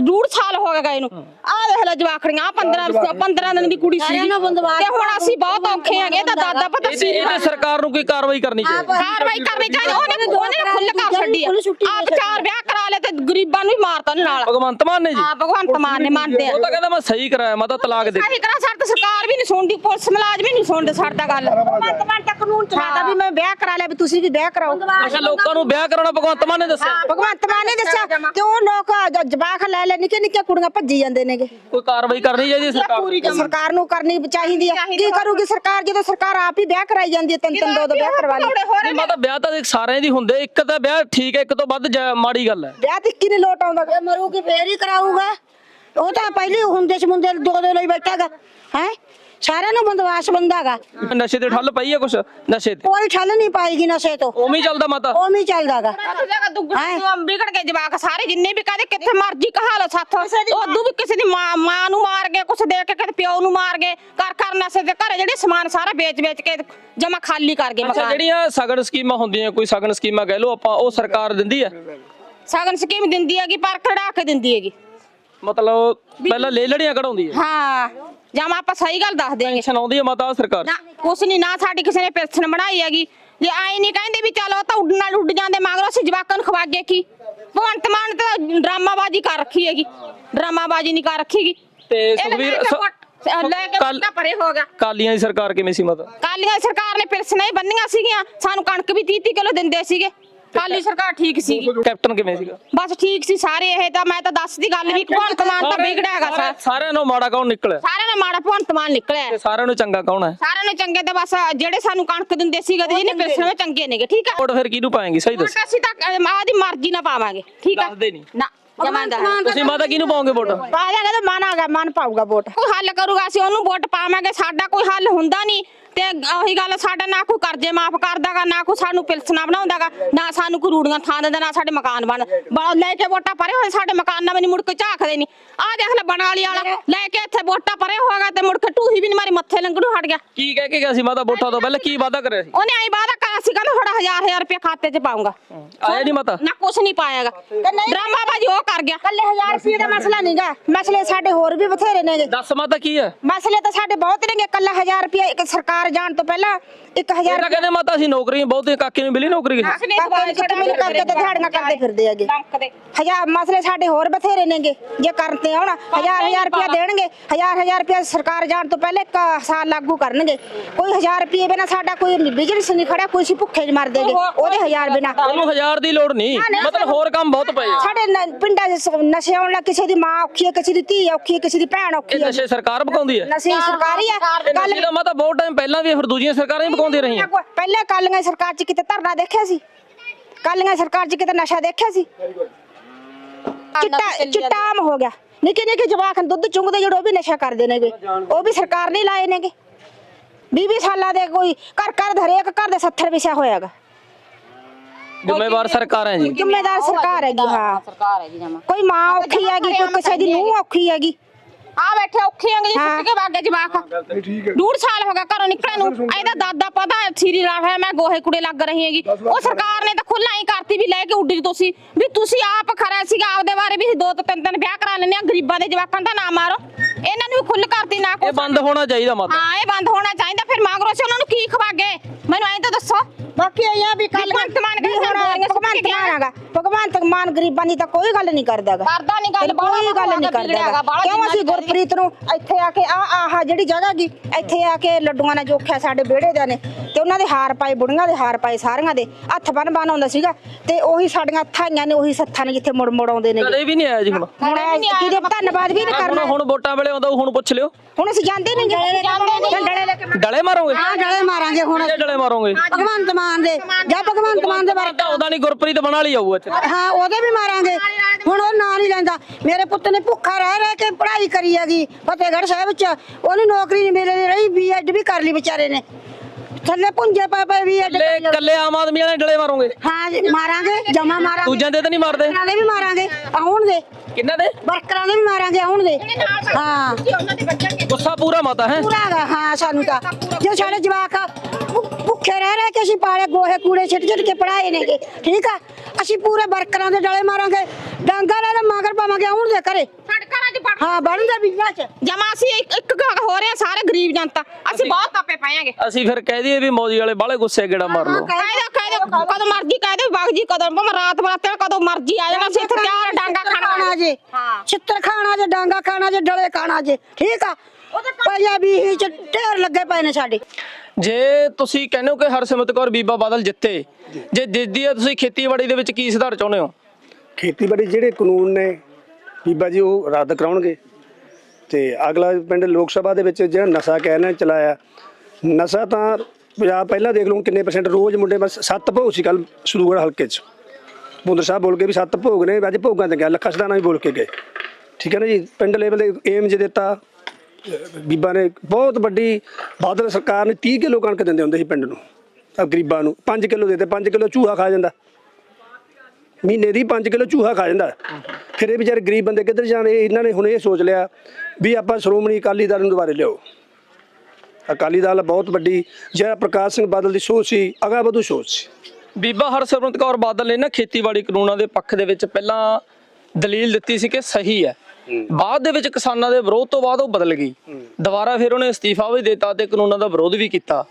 S2: ਡੂਢ ਸਾਲ ਹੋ ਗਿਆ ਇਹਨੂੰ। ਆਹ ਦੇਖ ਲੈ ਜਵਾਕੜੀਆਂ 15 15 ਦਿਨ ਦੀ ਕੁੜੀ ਸੀ ਤੇ ਹੁਣ ਅਸੀਂ ਬਹੁਤ ਔਖੇ ਆਂਗੇ ਤਾਂ ਦਾਦਾ ਪਤਾ
S1: ਇਹ ਤੇ ਇਹ ਤੇ ਸਰਕਾਰ ਨੂੰ ਕੋਈ ਕਾਰਵਾਈ ਕਰਨੀ ਚਾਹੀਦੀ?
S2: ਕਾਰਵਾਈ ਕਰਨੀ ਚਾਹੀਦੀ ਉਹਨੇ ਉਹਨੇ ਖੁੱਲ ਕਰ ਛੱਡੀ ਆ। ਆਪ ਚਾਰ ਵਿਆਹ ਕਰਾ ਲਿਆ ਤੇ ਗਰੀਬਾਂ ਨੂੰ ਵੀ ਮਾਰਤਾ ਨਾਲ।
S1: ਭਗਵੰਤ ਮਾਨ ਨੇ ਜੀ।
S2: ਹਾਂ ਭਗਵੰਤ ਮਾਨ ਨੇ ਮੰਨਦੇ ਆ
S1: ਉਹ ਤਾਂ ਕਹਿੰਦਾ ਮੈਂ ਸਹੀ ਕਰਾਇਆ ਮੈਂ ਤਾਂ ਤਲਾਕ ਦੇ
S2: ਸਹੀ ਕਰਾ ਤਾਂ ਸਰਕਾਰ ਵੀ ਨਹੀਂ ਸੁਣਦੀ ਪੁਲਿਸ ਮੁਲਾਜ਼ਮ ਵੀ ਨਹੀਂ ਸੁਣਦੇ ਸਾਡਾ ਗੱਲ।
S3: ਭਗਵੰਤ ਮਾਨ ਤਾਂ ਕਾਨੂੰਨ ਚਲਾਦਾ ਵੀ ਮੈਂ ਵਿਆਹ ਕਰਾ ਲਿਆ ਵੀ ਤੁਸੀਂ ਵੀ ਵਿਆਹ ਕਰਾਓ।
S1: ਅੱਛਾ ਲੋਕਾਂ ਨੂੰ ਵਿਆਹ ਕਰਾਉਣਾ ਭਗਵੰਤ ਮਾਨ ਨੇ ਦੱਸਿਆ?
S3: ਭਗਵੰਤ ਮਾਨ ਨੇ ਦੱਸਿਆ ਤੇ ਉਹ ਲੋਕ ਜ- ਜਵਾਕ ਲੈ ਲੈ ਨਿੱਕੇ ਨਿੱਕੇ ਕੁੜੀਆਂ ਭੱਜੀ ਜਾਂਦੇ ਨੇਗੇ।
S1: ਕੋਈ ਕਾਰਵਾਈ ਕਰਨੀ ਚਾਹੀਦੀ ਸਰਕਾਰ
S3: ਸਰਕਾਰ ਨੂੰ ਕਰਨੀ ਚਾਹੀਦੀ ਹੈ ਕੀ ਕਰੂਗੀ ਸਰਕਾਰ ਜਦੋਂ ਸਰਕਾਰ ਆਪ ਹੀ ਵਿਆਹ ਕਰਾਈ ਜਾਂਦੀ ਹੈ ਤਿੰਨ ਤਿੰਨ ਦੋ ਦੋ ਵਿਆਹ ਕਰਵਾ ਲਈ।
S1: ਮੈਂ ਤਾਂ ਵਿਆਹ ਤਾਂ ਸਾਰਿਆਂ ਦੀ ਹੁੰਦੇ ਇੱਕ ਤਾਂ ਵਿਆਹ ਠੀਕ ਹੈ ਇੱਕ ਤੋਂ ਵੱਧ ਮਾੜੀ ਗੱਲ ਹੈ।
S3: ਵਿਆਹ ਤੇ ਕਿਨੇ ਲੋਟ ਆਉਂਦਾ? ਮਰੂਗੀ ਫੇਰ ਹੀ ਕਰਾਊਗਾ। ਉਹ ਤਾਂ ਪਹਿਲੇ ਹੁੰਦੇ ਚ ਮੁੰਡੇ ਦੋ ਦੋ ਲਈ ਬੈਠਾਗਾ ਹੈ? ਸਾਰਿਆਂ ਨੂੰ ਬੰਦਵਾਸ ਬੰਦਾਗਾ
S1: ਨਸ਼ੇ ਤੇ ਠੱਲ ਪਈ ਹੈ ਕੁਛ? ਨਸ਼ੇ ਤੇ।
S3: ਕੋਈ ਠੱਲ ਨਹੀਂ ਪਾਏਗੀ ਨਸ਼ੇ ਤੋਂ।
S1: ਉਵੇਂ ਹੀ ਚੱਲਦਾ ਮਾਤਾ।
S3: ਉਵੇਂ ਹੀ ਚੱਲਦਾਗਾ
S2: ਵਿਗੜ ਕੇ ਜਵਾਕ ਸਾਰੇ ਜਿੰਨੇ ਵੀ ਕਹਦੇ ਕਿੱਥੇ ਮਰਜ਼ੀ ਕਹਾ ਲੋ ਸਾਥੋਂ ਉਦੋਂ ਵੀ ਕਿਸੇ ਦੀ ਮਾਂ ਮਾਂ ਨੂੰ ਮਾਰ ਗਏ ਕੁਛ ਦੇ ਕੇ ਕਿਤੇ ਪਿਓ ਨੂੰ ਮਾਰ ਗਏ ਕਰ ਕਰ ਨਸੇ ਦੇ ਘਰੇ ਜਿਹੜੇ ਸਮਾਨ ਸਾਰਾ ਵੇਚ ਵੇਚ ਕੇ ਜਮਾ ਖਾਲੀ ਕਰ ਗਏ ਮਕਾਨ।
S1: ਜਿਹੜੀਆਂ ਸਗਨ ਸਕੀਮਾਂ ਹੁੰਦੀਆਂ ਕੋਈ ਸਗਨ ਸਕੀਮਾਂ ਕਹਿ ਲਓ ਆਪਾਂ ਉਹ ਸਰਕਾਰ ਦਿੰਦੀ ਹੈ
S2: ਸਗਨ ਸਕੀਮ ਦਿੰਦੀ ਹੈਗੀ ਪਰ ਕਢਾ ਕੇ ਦਿੰਦੀ ਹੈਗੀ।
S1: ਮਤਲਬ ਪਹਿਲਾਂ ਲੈ ਲੜੀਆਂ ਕਢਾਉਂਦੀ ਹੈ
S2: ਹਾਂ। ਜਮਾ ਆਪਾਂ ਸਹੀ ਗੱਲ ਦੱਸ ਦਿਆਂਗੇ।
S1: ਪੈਨਸ਼ਨ ਆਉਂਦੀ ਹੈ ਮਾਤਾ ਸਰਕਾਰ।
S2: ਨਾ ਕੁਛ ਨਹੀਂ ਨਾ ਸਾਡੀ ਕਿਸੇ ਨੇ ਪੈਨਸ਼ਨ ਬਣਾਈ ਹੈਗੀ। ਜੇ ਆਈ ਨਹੀਂ ਕਹਿੰਦੇ ਵੀ ਚਲੋ ਤਾਂ ਉੱਡਣ ਨਾਲ ਉੱਡ ਜਾਂਦੇ ਮਗਰੋਂ ਅਸੀਂ ਜਵਾਕਾਂ ਨੂੰ ਖਵਾਗੇ ਕੀ? ਭਗਵੰਤ ਮਾਨ ਤਾਂ ਡਰਾਮਾਬਾਜ਼ੀ ਕਰ ਰੱਖੀ ਹੈਗੀ। ਡਰਾਮਾਬਾਜ਼ੀ ਨਹੀਂ ਕਰ ਰੱਖੀਗੀ
S1: ਤੇ
S2: ਇਹਨੇ
S1: ਸੁਖਵੀਰ
S2: ਲੈ ਕੇ
S1: ਕੱਲ-
S2: ਪਰੇ
S1: ਕਾਲੀਆਂ ਦੀ ਸਰਕਾਰ ਕਿਵੇਂ ਸੀ ਮਾਤਾ?
S2: ਕਾਲੀਆਂ ਸਰਕਾਰ ਨੇ ਪਿਲਸਣਾਂ ਹੀ ਬੰਨੀਆਂ ਸੀਗੀਆਂ। ਸਾਨੂੰ ਕਣਕ ਵੀ 30 30 ਕਿਲੋ ਦਿੰਦੇ ਸੀਗੇ। ਕਾਲੀ ਸਰਕਾਰ ਠੀਕ ਸੀ
S1: ਕੈਪਟਨ ਕਿਵੇਂ ਸੀਗਾ?
S2: ਬਸ ਠੀਕ ਸੀ ਸਾਰੇ ਇਹ ਤਾਂ ਮੈਂ ਤਾਂ ਦੱਸਦੀ ਗੱਲ ਵੀ ਭਗਵੰਤ ਮਾਨ ਤਾਂ ਵਿਗੜਿਆ ਹੈਗਾ
S1: ਸਾਰਿਆਂ ਨੂੰ ਮਾੜਾ ਕੌਣ ਨਿਕਲਿਆ?
S2: ਸਾਰਿਆਂ ਨੇ ਮਾੜਾ ਭਗਵੰਤ ਮਾਨ ਨਿਕਲਿਆ।
S1: ਤੇ ਸਾਰਿਆਂ ਨੂੰ ਚੰਗਾ ਕੌਣ ਹੈ?
S2: ਸਾਰਿਆਂ ਨੇ ਚੰਗੇ ਤੇ ਬਸ ਜਿਹੜੇ ਸਾਨੂੰ ਕਣਕ ਦਿੰਦੇ ਸੀਗੇ ਤੇ ਜਿਹਨੇ ਪਿਲਸਣਾਂ ਚੰਗੇ ਨੇਗੇ ਠੀਕ ਆ?
S1: ਵੋਟ ਫਿਰ ਕਿਹਨੂੰ ਪਾਏਗੀ? ਸਹੀ ਦੱਸ।
S2: ਅਸੀਂ ਤਾਂ ਅਹ, ਮਾਂ ਦੀ ਮਰਜ਼ੀ ਨਾਲ ਪਾਵਾਂਗੇ ਠੀਕ ਆ?
S1: ਦੱਸਦੇ ਨਹੀਂ।
S2: ਨਾ
S1: ਤੁਸੀਂ ਮਾਤਾ ਕਿਹਨੂੰ ਪਾਓਗੇ ਵੋਟ?
S3: ਪਾ ਜਾਗਾ ਤਾਂ ਮਨ ਆ ਗਿਆ ਮਨ ਪਾਊਗਾ ਵੋਟ।
S2: ਕੋਈ ਹੱਲ ਕਰੂਗਾ ਅਸੀਂ ਉਹਨੂੰ ਵੋਟ ਪਾਵਾਂਗੇ ਸਾਡਾ ਕੋਈ ਹੱਲ ਹੁੰਦਾ ਨਹੀਂ। ਤੇ ਉਹੀ ਗੱਲ ਸਾਡਾ ਨਾ ਕੋਈ ਕਰਜ਼ੇ ਮਾਫ ਕਰਦਾਗਾ ਨਾ ਕੋਈ ਸਾਨੂੰ ਪਿਲਸਣਾ ਬਣਾਉਂਦਾਗਾ ਨਾ ਸਾਨੂੰ ਕੋਈ ਰੂੜੀਆਂ ਥਾਂ ਦਿੰਦਾ ਨਾ ਸਾਡੇ ਮਕਾਨ ਬਣ ਬ- ਲੈ ਕੇ ਵੋਟਾਂ ਪਰੇ ਹੋਏ ਸਾਡੇ ਮਕਾਨਾਂ ਨੀ ਮੁੜ ਕੇ ਝਾਕਦੇ ਨਹੀਂ ਆਹ ਦੇਖ ਲੈ ਬਣਾਲੀ ਵਾਲਾ ਲੈ ਕੇ ਇੱਥੇ ਵੋਟਾਂ ਪਰੇ ਹੋਗਾ ਤੇ ਮੁੜ ਕੇ ਟੂਹੀ ਵੀ ਨੀ ਮਾਰੀ ਮੱਥੇ ਲੰਗੜੂ ਹਟ ਗਿਆ।
S1: ਕੀ ਕਹਿ ਕੇ ਗਿਆ ਸੀ ਮਾਤਾ ਵੋਟਾਂ ਤੋਂ? ਪਹਿਲਾਂ ਕੀ ਵਾਅਦਾ ਕਰਿਆ ਸੀ?
S2: ਉਹਨੇ ਆਈ ਵਾਦਾ ਕਰਾ ਸੀ ਕਹਿੰਦਾ ਥੋੜਾ ਹਜ਼ਾਰ ਹਜ਼ਾਰ ਰੁਪਏ ਖਾਤੇ 'ਚ ਪਾਉਂਗਾ
S1: ਆਇਆ ਨਹੀਂ ਮਾਤਾ।
S2: ਨਾ ਕੁਛ ਨਹੀਂ ਪਾਇਆਗਾ। ਡਰਾਮਾ ਬਾਜੀ ਉਹ ਕਰ ਗਿਆ।
S3: ਕੱਲੇ 1000 ਰੁਪਏ ਦਾ ਮਸਲਾ ਨਹੀਂਗਾ ਮਸਲੇ ਸਾਡੇ ਹੋਰ ਵੀ ਬਥੇਰੇ ਨੇਗੇ
S1: ਦੱਸ ਮਾਤਾ ਕੀ ਹੈ?
S3: ਮਸਲੇ ਤਾਂ ਸਾਡੇ ਬਹੁਤ ਨੇਗੇ ਕੱਲਾ 1000 ਰੁਪਏ ਇੱਕ ਸਰਕਾਰ ਜਾਣ ਤੋਂ ਪਹਿਲਾਂ 1000
S1: ਇਹ ਤਾਂ ਕਹਿੰਦੇ ਮਾਤਾ ਅਸੀਂ ਨੌਕਰੀ ਬਹੁਤੇ ਕਾਕੇ ਨੂੰ ਮਿਲੀ ਨੌਕਰੀ ਕਿਸੇ
S3: ਕਰਕੇ ਤੇ ਦਿਹਾੜੀਆਂ ਕਰਦੇ ਫਿਰਦੇ ਹੈਗੇ ਹਜ਼ਾਰ ਮਸਲੇ ਸਾਡੇ ਹੋਰ ਬਥੇਰੇ ਨੇਗੇ ਜੇ ਕਰਤੇ ਆਉਣ ਹਜ਼ਾਰ ਹਜ਼ਾਰ ਰੁਪਇਆ ਦੇਣਗੇ। ਹਜ਼ਾਰ ਹਜ਼ਾਰ ਰੁਪਇਆ ਸਰਕਾਰ ਜਾਣ ਤੋਂ ਪਹਿਲੇ ਇੱਕ ਸਾਲ ਲਾਗੂ ਕਰਨਗੇ। ਕੋਈ ਹਜ਼ਾਰ ਰੁਪਏ ਬਿਨਾ ਸਾਡਾ ਕੋਈ ਬਿਜ਼ਨਸ ਨਹੀਂ ਖੜਾ ਸੀ ਭੁੱਖੇ ਮਰ ਦੇਗੇ ਉਹਦੇ ਹਜ਼ਾਰ ਬਿਨਾ।
S1: ਉਹਨੂੰ ਹਜ਼ਾਰ ਦੀ ਲੋੜ ਨਹੀਂ ਮਤਲਬ ਹੋਰ ਕੰਮ ਬਹੁਤ ਪਏ
S3: ਸਾਡੇ ਪਿੰਡਾਂ 'ਚ ਸ- ਨਸ਼ੇ ਆਉਣ ਲੱਗ ਕਿਸੇ ਦੀ ਮਾਂ ਔਖੀ ਹੈ ਕਿਸੇ ਦੀ ਧੀ ਔਖੀ ਹੈ ਕਿਸੇ ਦੀ ਭੈਣ ਔਖੀ
S1: ਇਹ
S3: ਹੈ
S1: ਨਸ਼ੇ ਸਰਕਾਰ ਪਕਾਉਂਦੀ ਹੈ
S3: ਨਸ਼ੇ ਸਰਕਾਰੀ ਹੈ
S1: ਇਹ ਨਸ਼ੇ ਦਾ ਮਾਤਾ ਬਹੁਤ ਟਾਈਮ ਪਹਿਲਾਂ ਵੀ ਫਿਰ ਦੂਜੀਆਂ ਸਰਕਾਰਾਂ ਹੀ ਪਕਾਉਂਦੀਆਂ ਰਹੀਆਂ।
S3: ਪਹਿਲੇ ਕਾਲੀਆਂ ਸਰਕਾਰ 'ਚ ਕਿਤੇ ਧਰਨਾ ਦੇਖਿਆ ਸੀ? ਕਾਲੀਆਂ ਸਰਕਾਰ 'ਚ ਕਿਤੇ ਨਸ਼ਾ ਦੇਖਿਆ ਸੀ? ਚਿੱਟਾ ਚਿੱਟਾ ਆਮ ਹੋ ਗਿਆ। ਨਿੱਕੇ ਨਿੱਕੇ ਜਵਾਕ ਦੁੱਧ ਚੁੰਗਦੇ ਜਿਹੜੇ ਉਹ ਵੀ ਨਸ਼ਾ ਕਰਦੇ ਨੇਗੇ। ਉਹ ਵੀ ਸਰਕਾਰ ਨੇ ਲਾਏ ਨੇਗੇ। 20 ਸਾਲਾਂ ਦੇ ਕੋਈ ਘਰ ਘਰ ਹਰੇਕ ਘਰ ਦੇ 70 ਵਿਛਿਆ ਹੋਇਆਗਾ।
S1: ਜ਼ਿੰਮੇਵਾਰ ਸਰਕਾਰਾਂ ਹੈ ਜੀ?
S3: ਜ਼ਿੰਮੇਦਾਰ ਸਰਕਾਰ ਹੈਗੀ ਹਾਂ।
S2: ਸਰਕਾਰ ਹੈ ਜੀ ਜਮਾ।
S3: ਕੋਈ ਮਾਂ ਔਖੀ ਹੈਗੀ ਕੋਈ ਕਿਸੇ ਦੀ ਨੂੰਹ ਔਖੀ ਹੈਗੀ।
S2: ਆ ਬੈਠੇ ਔਖੇ ਅੰਗ ਜੀ
S3: ਹਾਂ।
S2: ਸੁੱਟ ਕੇ ਵਾਗੇ ਜਵਾਕ। ਡੂਢ ਸਾਲ ਹੋ ਗਿਆ ਘਰੋਂ ਨਿਕਲਣ ਨੂੰ। ਇਹਦਾ ਦਾਦਾ ਪਤਾ ਸੀਰੀ ਲਾ ਹੈ ਮੈਂ ਗੋਹੇ ਕੁੜੇ ਲੱਗ ਰਹੀ ਹੈਗੀ। ਉਹ ਸਰਕਾਰ ਨੇ ਤਾਂ ਖੁੱਲਾ ਹੀ ਕਰਤੀ ਵੀ ਲੈ ਕੇ ਉੱਡੀ ਤੁਸੀਂ। ਵੀ ਤੁਸੀਂ ਆਪ ਖਰਾ ਸੀਗਾ ਆਪਦੇ ਬਾਰੇ ਵੀ ਦੋ ਤੋਂ ਤਿੰਨ ਤਿੰਨ ਵਿਆਹ ਕਰਾ ਲੈਣੇ ਆ ਗਰੀਬਾਂ ਦੇ ਜਵਾਕਾਂ ਦਾ ਨਾ ਮਾਰੋ। ਇਹਨਾਂ ਨੂੰ ਵੀ ਖੁੱਲ ਕਰਤੀ ਨਾ
S1: ਇਹ
S2: ਕੋਈ
S1: ਬੰਦ ਹੋਣਾ ਚਾਹੀਦਾ ਮਾਤਾ।
S2: ਹਾਂ ਇਹ ਬੰਦ ਹੋਣਾ ਚਾਹੀਦਾ। ਫਿਰ ਮਗਰੋਂ ਅਸੀਂ ਉਹਨਾਂ ਨੂੰ ਕੀ ਖਵਾਗੇ? ਮੈਨੂੰ ਐਂ ਤਾਂ ਦੱਸੋ।
S3: ਬਾਕੀ ਇਹ ਆ ਵੀ ਕੱਲ
S2: ਭਗਵੰਤ ਮਾਨ ਕਹਿੰਦਾ
S3: ਭਗਵੰਤ। ਮਾਨ ਹੈਗਾ। ਭਗਵੰਤ ਮਾਨ ਗਰੀਬਾਂ ਦੀ ਤਾਂ ਕੋਈ ਗੱਲ ਨਹੀਂ ਕਰਦਾਗਾ
S2: ਕਰਦਾ ਨੀ ਗੱਲ,
S3: ਕੋਈ ਗੱਲ ਨਹੀਂ ਕਰਦਾਗਾ ਕਿਉਂ ਅਸੀਂ
S2: ਵੀ
S3: ਗੁਰਪ੍ਰੀਤ ਨੂੰ ਇੱਥੇ ਆ ਕੇ ਆ ਆਹ ਜਿਹੜੀ ਜਗ੍ਹਾ ਗੀ ਇੱਥੇ ਆ ਕੇ ਲੱਡੂਆਂ ਨਾਲ ਜੋਖਿਆ ਸਾਡੇ ਵਿਹੜੇ ਦੇ ਨੇ ਤੇ ਉਹਨਾਂ ਦੇ ਹਾਰ ਪਾਏ ਬੁੜੀਆਂ ਦੇ ਹਾਰ ਪਾਏ ਸਾਰੀਆਂ ਦੇ ਹੱਥ ਬਨ ਬਨ ਆਉਂਦਾ ਸੀਗਾ ਤੇ ਉਹੀ ਸਾਡੀਆਂ ਥਾਈਆਂ ਨੇ ਉਹੀ ਸੱਥਾਂ ਨੇ ਜਿੱਥੇ ਮੁੜ ਮੁੜ ਆਉਂਦੇ ਨੇ।
S1: ਕਦੇ ਵੀ ਨਹੀਂ ਆਇਆ ਜੀ ਹੁਣ।
S3: ਹੁਣ ਇਹ ਕਿਹਦੇ ਧੰਨਵਾਦ ਵੀ ਨਹੀਂ
S1: ਹੁਣ
S3: ਕਰਨਾ।
S1: ਹੁਣ ਵੋਟਾਂ ਵੇਲੇ ਆਉਂਦਾ ਹੁਣ ਪੁੱਛ ਲਿਓ।
S3: ਹੁਣ ਅਸੀਂ ਜਾਂਦੇ ਨਹੀਂ ਡੰਡੇ ਲੈ ਕੇ
S1: ਡਲੇ ਮਾਰੋਗੇ?
S3: ਹਾਂ ਡਲੇ ਮਾਰਾਂਗੇ ਹੁਣ।
S1: ਕਿਹੜੇ ਡਲੇ ਮਾਰੋਗੇ?
S3: ਭਗਵੰਤ ਮਾਨ ਦੇ ਜਾਂ ਭਗਵੰਤ ਮਾਨ ਦੇ ਬਾਰੇ
S1: ਤਾਂ ਆਉਂਦਾ ਨਹੀਂ ਗੁਰਪ੍ਰੀਤ ਬਣਾ ਲਈ ਆਊ ਇੱਥੇ।
S3: ਹਾਂ ਉਹਦੇ ਵੀ ਮਾਰਾਂਗੇ। ਹੁਣ ਉਹ ਨਾਂ ਨਹੀਂ ਲੈਂਦਾ। ਮੇਰੇ ਪੁੱਤ ਨੇ ਭੁੱਖਾ ਰਹਿ ਰਹਿ ਕੇ ਪੜ੍ਹਾਈ ਕਰੀ ਹੈਗੀ ਫਤਿਹਗੜ੍ਹ ਸਾਹਿਬ ਚ। ਉਹਨੂੰ ਨੌਕਰੀ ਨਹੀਂ ਮਿਲ ਰਹੀ ਬੀਐਡ ਵੀ ਕਰ ਲਈ ਵਿਚਾਰੇ ਨੇ। ਥੱਲੇ ਪੁੰਜੇ ਪਏ ਪਏ ਬੀਐਡ
S1: ਕੱਲੇ ਕੱਲੇ ਆਮ ਆਦਮੀ ਵਾਲੇ ਡਲੇ ਮਾਰੋਗੇ?
S3: ਹਾਂ ਜੀ, ਮਾਰਾਂਗੇ ਜਮਾ ਮਾਰਾਂਗੇ।
S1: ਦੂਜਿਆਂ ਦੇ ਤਾਂ ਨਹੀਂ ਮਾਰਦੇ।
S3: ਵਰਕਰਾਂ ਦੇ ਵੀ ਮਾਰਾਂਗੇ ਆਉਣ ਦੇ।
S1: ਕਿੰਨਾ ਦੇ?
S3: ਵਰਕਰਾਂ ਦੇ ਵੀ ਮਾਰਾਂਗੇ ਆਉਣ ਦੇ। ਹਾਂ।
S2: ਉਹਨਾਂ ਦੇ ਬੱਚੇ
S1: ਗੁੱਸਾ ਪੂਰਾ ਮਾਤਾ ਹੈ?
S3: ਪੂਰਾ ਹੈਗਾ ਹਾਂ ਸਾਨੂੰ ਤਾਂ। ਜੇ ਸਾਡੇ ਜਵਾਕ ਭੁ- ਭੁੱਖੇ ਰਹਿ ਰਹਿ ਕੇ ਅਸੀਂ ਪਾਲੇ ਗੋਹੇ ਕੂੜੇ ਛਿੱਟ ਛਿੱਟ ਕੇ ਪੜਾਏ ਨੇਗੇ ਠੀਕ ਆ? ਅਸੀਂ ਪੂਰੇ ਵਰਕਰਾਂ ਦੇ ਡਲੇ ਮਾਰਾਂਗੇ ਡਾਂਗਾ ਲੈ ਲੈ ਮਗਰ ਪਾਵਾਂਗੇ ਆਉਣ ਦੇ ਘਰੇ।
S2: ਘਰਾਂ 'ਚ ਪੜ
S3: ਹਾਂ ਬਣਦਾ ਬਿਜਲਾ ਚ।
S2: ਜਮਾ ਅਸੀਂ ਇੱਕ ਇੱਕ ਹੋ ਰਹੇ ਸਾਰੇ ਗਰੀਬ ਜਨਤਾ। ਅਸੀਂ ਬਹੁਤ ਤਾਪੇ ਪਾਏਗੇ
S1: ਅਸੀਂ ਫਿਰ ਕਹਿ ਦਈਏ ਵੀ ਮੌਜੀ ਵਾਲੇ ਬਾਹਲੇ ਗੁੱਸੇ ਗੇੜਾ ਮਾਰ ਲਓ
S2: ਕਾਇਦਾ ਕਾਇਦਾ ਕਦੋਂ ਮਰਜ਼ੀ ਕਹਿ ਦੇ ਬਾਗ ਜੀ ਕਦੋਂ ਮੈਂ ਰਾਤ ਬਰਾਤੇ ਕਦੋਂ ਮਰਜ਼ੀ ਆ ਜਾਣਾ ਸੀ ਇੱਥੇ ਤਿਆਰ ਡਾਂਗਾ ਖਾਣਾ
S3: ਜੇ
S2: ਹਾਂ।
S3: ਛਿੱਤਰ ਖਾਣਾ ਜੇ ਡਾਂਗਾ ਖਾਣਾ ਜੇ ਡਲੇ ਖਾਣਾ ਜੇ ਠੀਕ ਆ? ਪਹਿਲਾਂ ਵੀ ਹੀ ਚ ਢੇਰ ਲੱਗੇ ਪਏ ਨੇ ਸਾਡੇ।
S1: ਜੇ ਤੁਸੀਂ ਕਹਿੰਦੇ ਹੋ ਕਿ ਹਰਸਿਮਰਤ ਕੌਰ ਬੀਬਾ ਬਾਦਲ ਜਿੱਤੇ ਜੇ ਜਿੱਤਦੀ ਹੈ ਤੁਸੀਂ ਖੇਤੀਬਾੜੀ ਦੇ ਵਿੱਚ ਕੀ ਸੁਧਾਰ ਚਾਹੁੰਦੇ ਹੋ?
S4: ਖੇਤੀਬਾੜੀ ਜਿਹੜੇ ਕਾਨੂੰਨ ਨੇ, ਬੀਬਾ ਜੀ, ਉਹ ਰੱਦ ਕਰਾਉਣਗੇ। ਤੇ ਅਗਲਾ ਪਿੰਡ ਲੋਕ ਸਭਾ ਦੇ ਵਿੱਚ ਜਿਹੜਾ ਨਸ਼ਾ ਕਹਿਣਾ ਚਲਾਇਆ, ਨਸ਼ਾ ਤਾਂ ਪੰਜਾਬ ਪਹਿਲਾਂ ਦੇਖ ਲਓ ਕਿੰਨੇ ਪਰਸੈਂਟ ਰੋਜ਼ ਮੁੰਡੇ ਬਸ ਸੱਤ ਭੋਗ ਸੀ ਕੱਲ ਸਰੂਗੜ ਹਲਕੇ 'ਚ। ਬੁੰਦਰ ਸਾਹਿਬ ਬੋਲ ਕੇ ਵੀ ਸੱਤ ਭੋਗ ਨੇ, ਅੱਜ ਭੋਗਾਂ ਤੇ ਗਿਆ, ਲੱਖਾ ਸਦਾਨਾ ਵੀ ਬੋਲ ਕੇ ਗਏ। ਠੀਕ ਹੈ ਨਾ ਜੀ? ਪਿੰਡ ਲੈਵਲ ਦੇ ਏਮ ਜੇ ਦਿੱਤਾ। ਅਹ ਬੀਬਾ ਨੇ ਬਹੁਤ ਵੱਡੀ ਬਾਦਲ ਸਰਕਾਰ ਨੇ 30 ਕਿਲੋ ਕਣਕ ਦਿੰਦੇ ਹੁੰਦੇ ਸੀ ਪਿੰਡ ਨੂੰ। ਗਰੀਬਾਂ ਨੂੰ। 5 ਕਿਲੋ ਦੇ ਤੇ 5 ਕਿਲੋ ਚੂਹਾ ਖਾ ਜਾਂਦਾ। ਮਹੀਨੇ ਦੀ 5 ਕਿਲੋ ਚੂਹਾ ਖਾ ਜਾਂਦਾ। ਫਿਰ ਇਹ ਵਿਚਾਰੇ ਗਰੀਬ ਬੰਦੇ ਕਿੱਧਰ ਜਾਣ? ਇਹ ਇਹਨਾਂ ਨੇ ਹੁਣ ਇਹ ਸੋਚ ਲਿਆ ਵੀ ਆਪਾਂ ਸ਼੍ਰੋਮਣੀ ਅਕਾਲੀ ਦਲ ਨੂੰ ਦੁਬਾਰੇ ਲਿਆਓ। ਅਕਾਲੀ ਦਲ ਬਹੁਤ ਵੱਡੀ ਜਿਹੜਾ ਪ੍ਰਕਾਸ਼ ਸਿੰਘ ਬਾਦਲ ਦੀ ਸੋਚ ਸੀ ਅਗਾ ਵਧੂ ਸੋਚ ਸੀ।
S1: ਬੀਬਾ ਹਰਸਿਮਰਤ ਕੌਰ ਬਾਦਲ ਨੇ ਨਾ ਖੇਤੀਬਾੜੀ ਕਾਨੂੰਨਾਂ ਦੇ ਪੱਖ ਦੇ ਵਿੱਚ ਪਹਿਲਾਂ ਦਲੀਲ ਦਿੱਤੀ ਸੀ ਕਿ ਸਹੀ ਹੈ। ਬਾਅਦ ਦੇ ਵਿੱਚ ਕਿਸਾਨਾਂ ਦੇ ਵਿਰੋਧ ਤੋਂ ਬਾਅਦ ਉਹ ਬਦਲ ਗਈ। ਦੁਬਾਰਾ ਫਿਰ ਉਹਨੇ ਅਸਤੀਫਾ ਵੀ ਦਿੱਤਾ ਤੇ ਕਾਨੂੰਨਾਂ ਦਾ ਵਿਰੋਧ ਵੀ ਕੀਤਾ।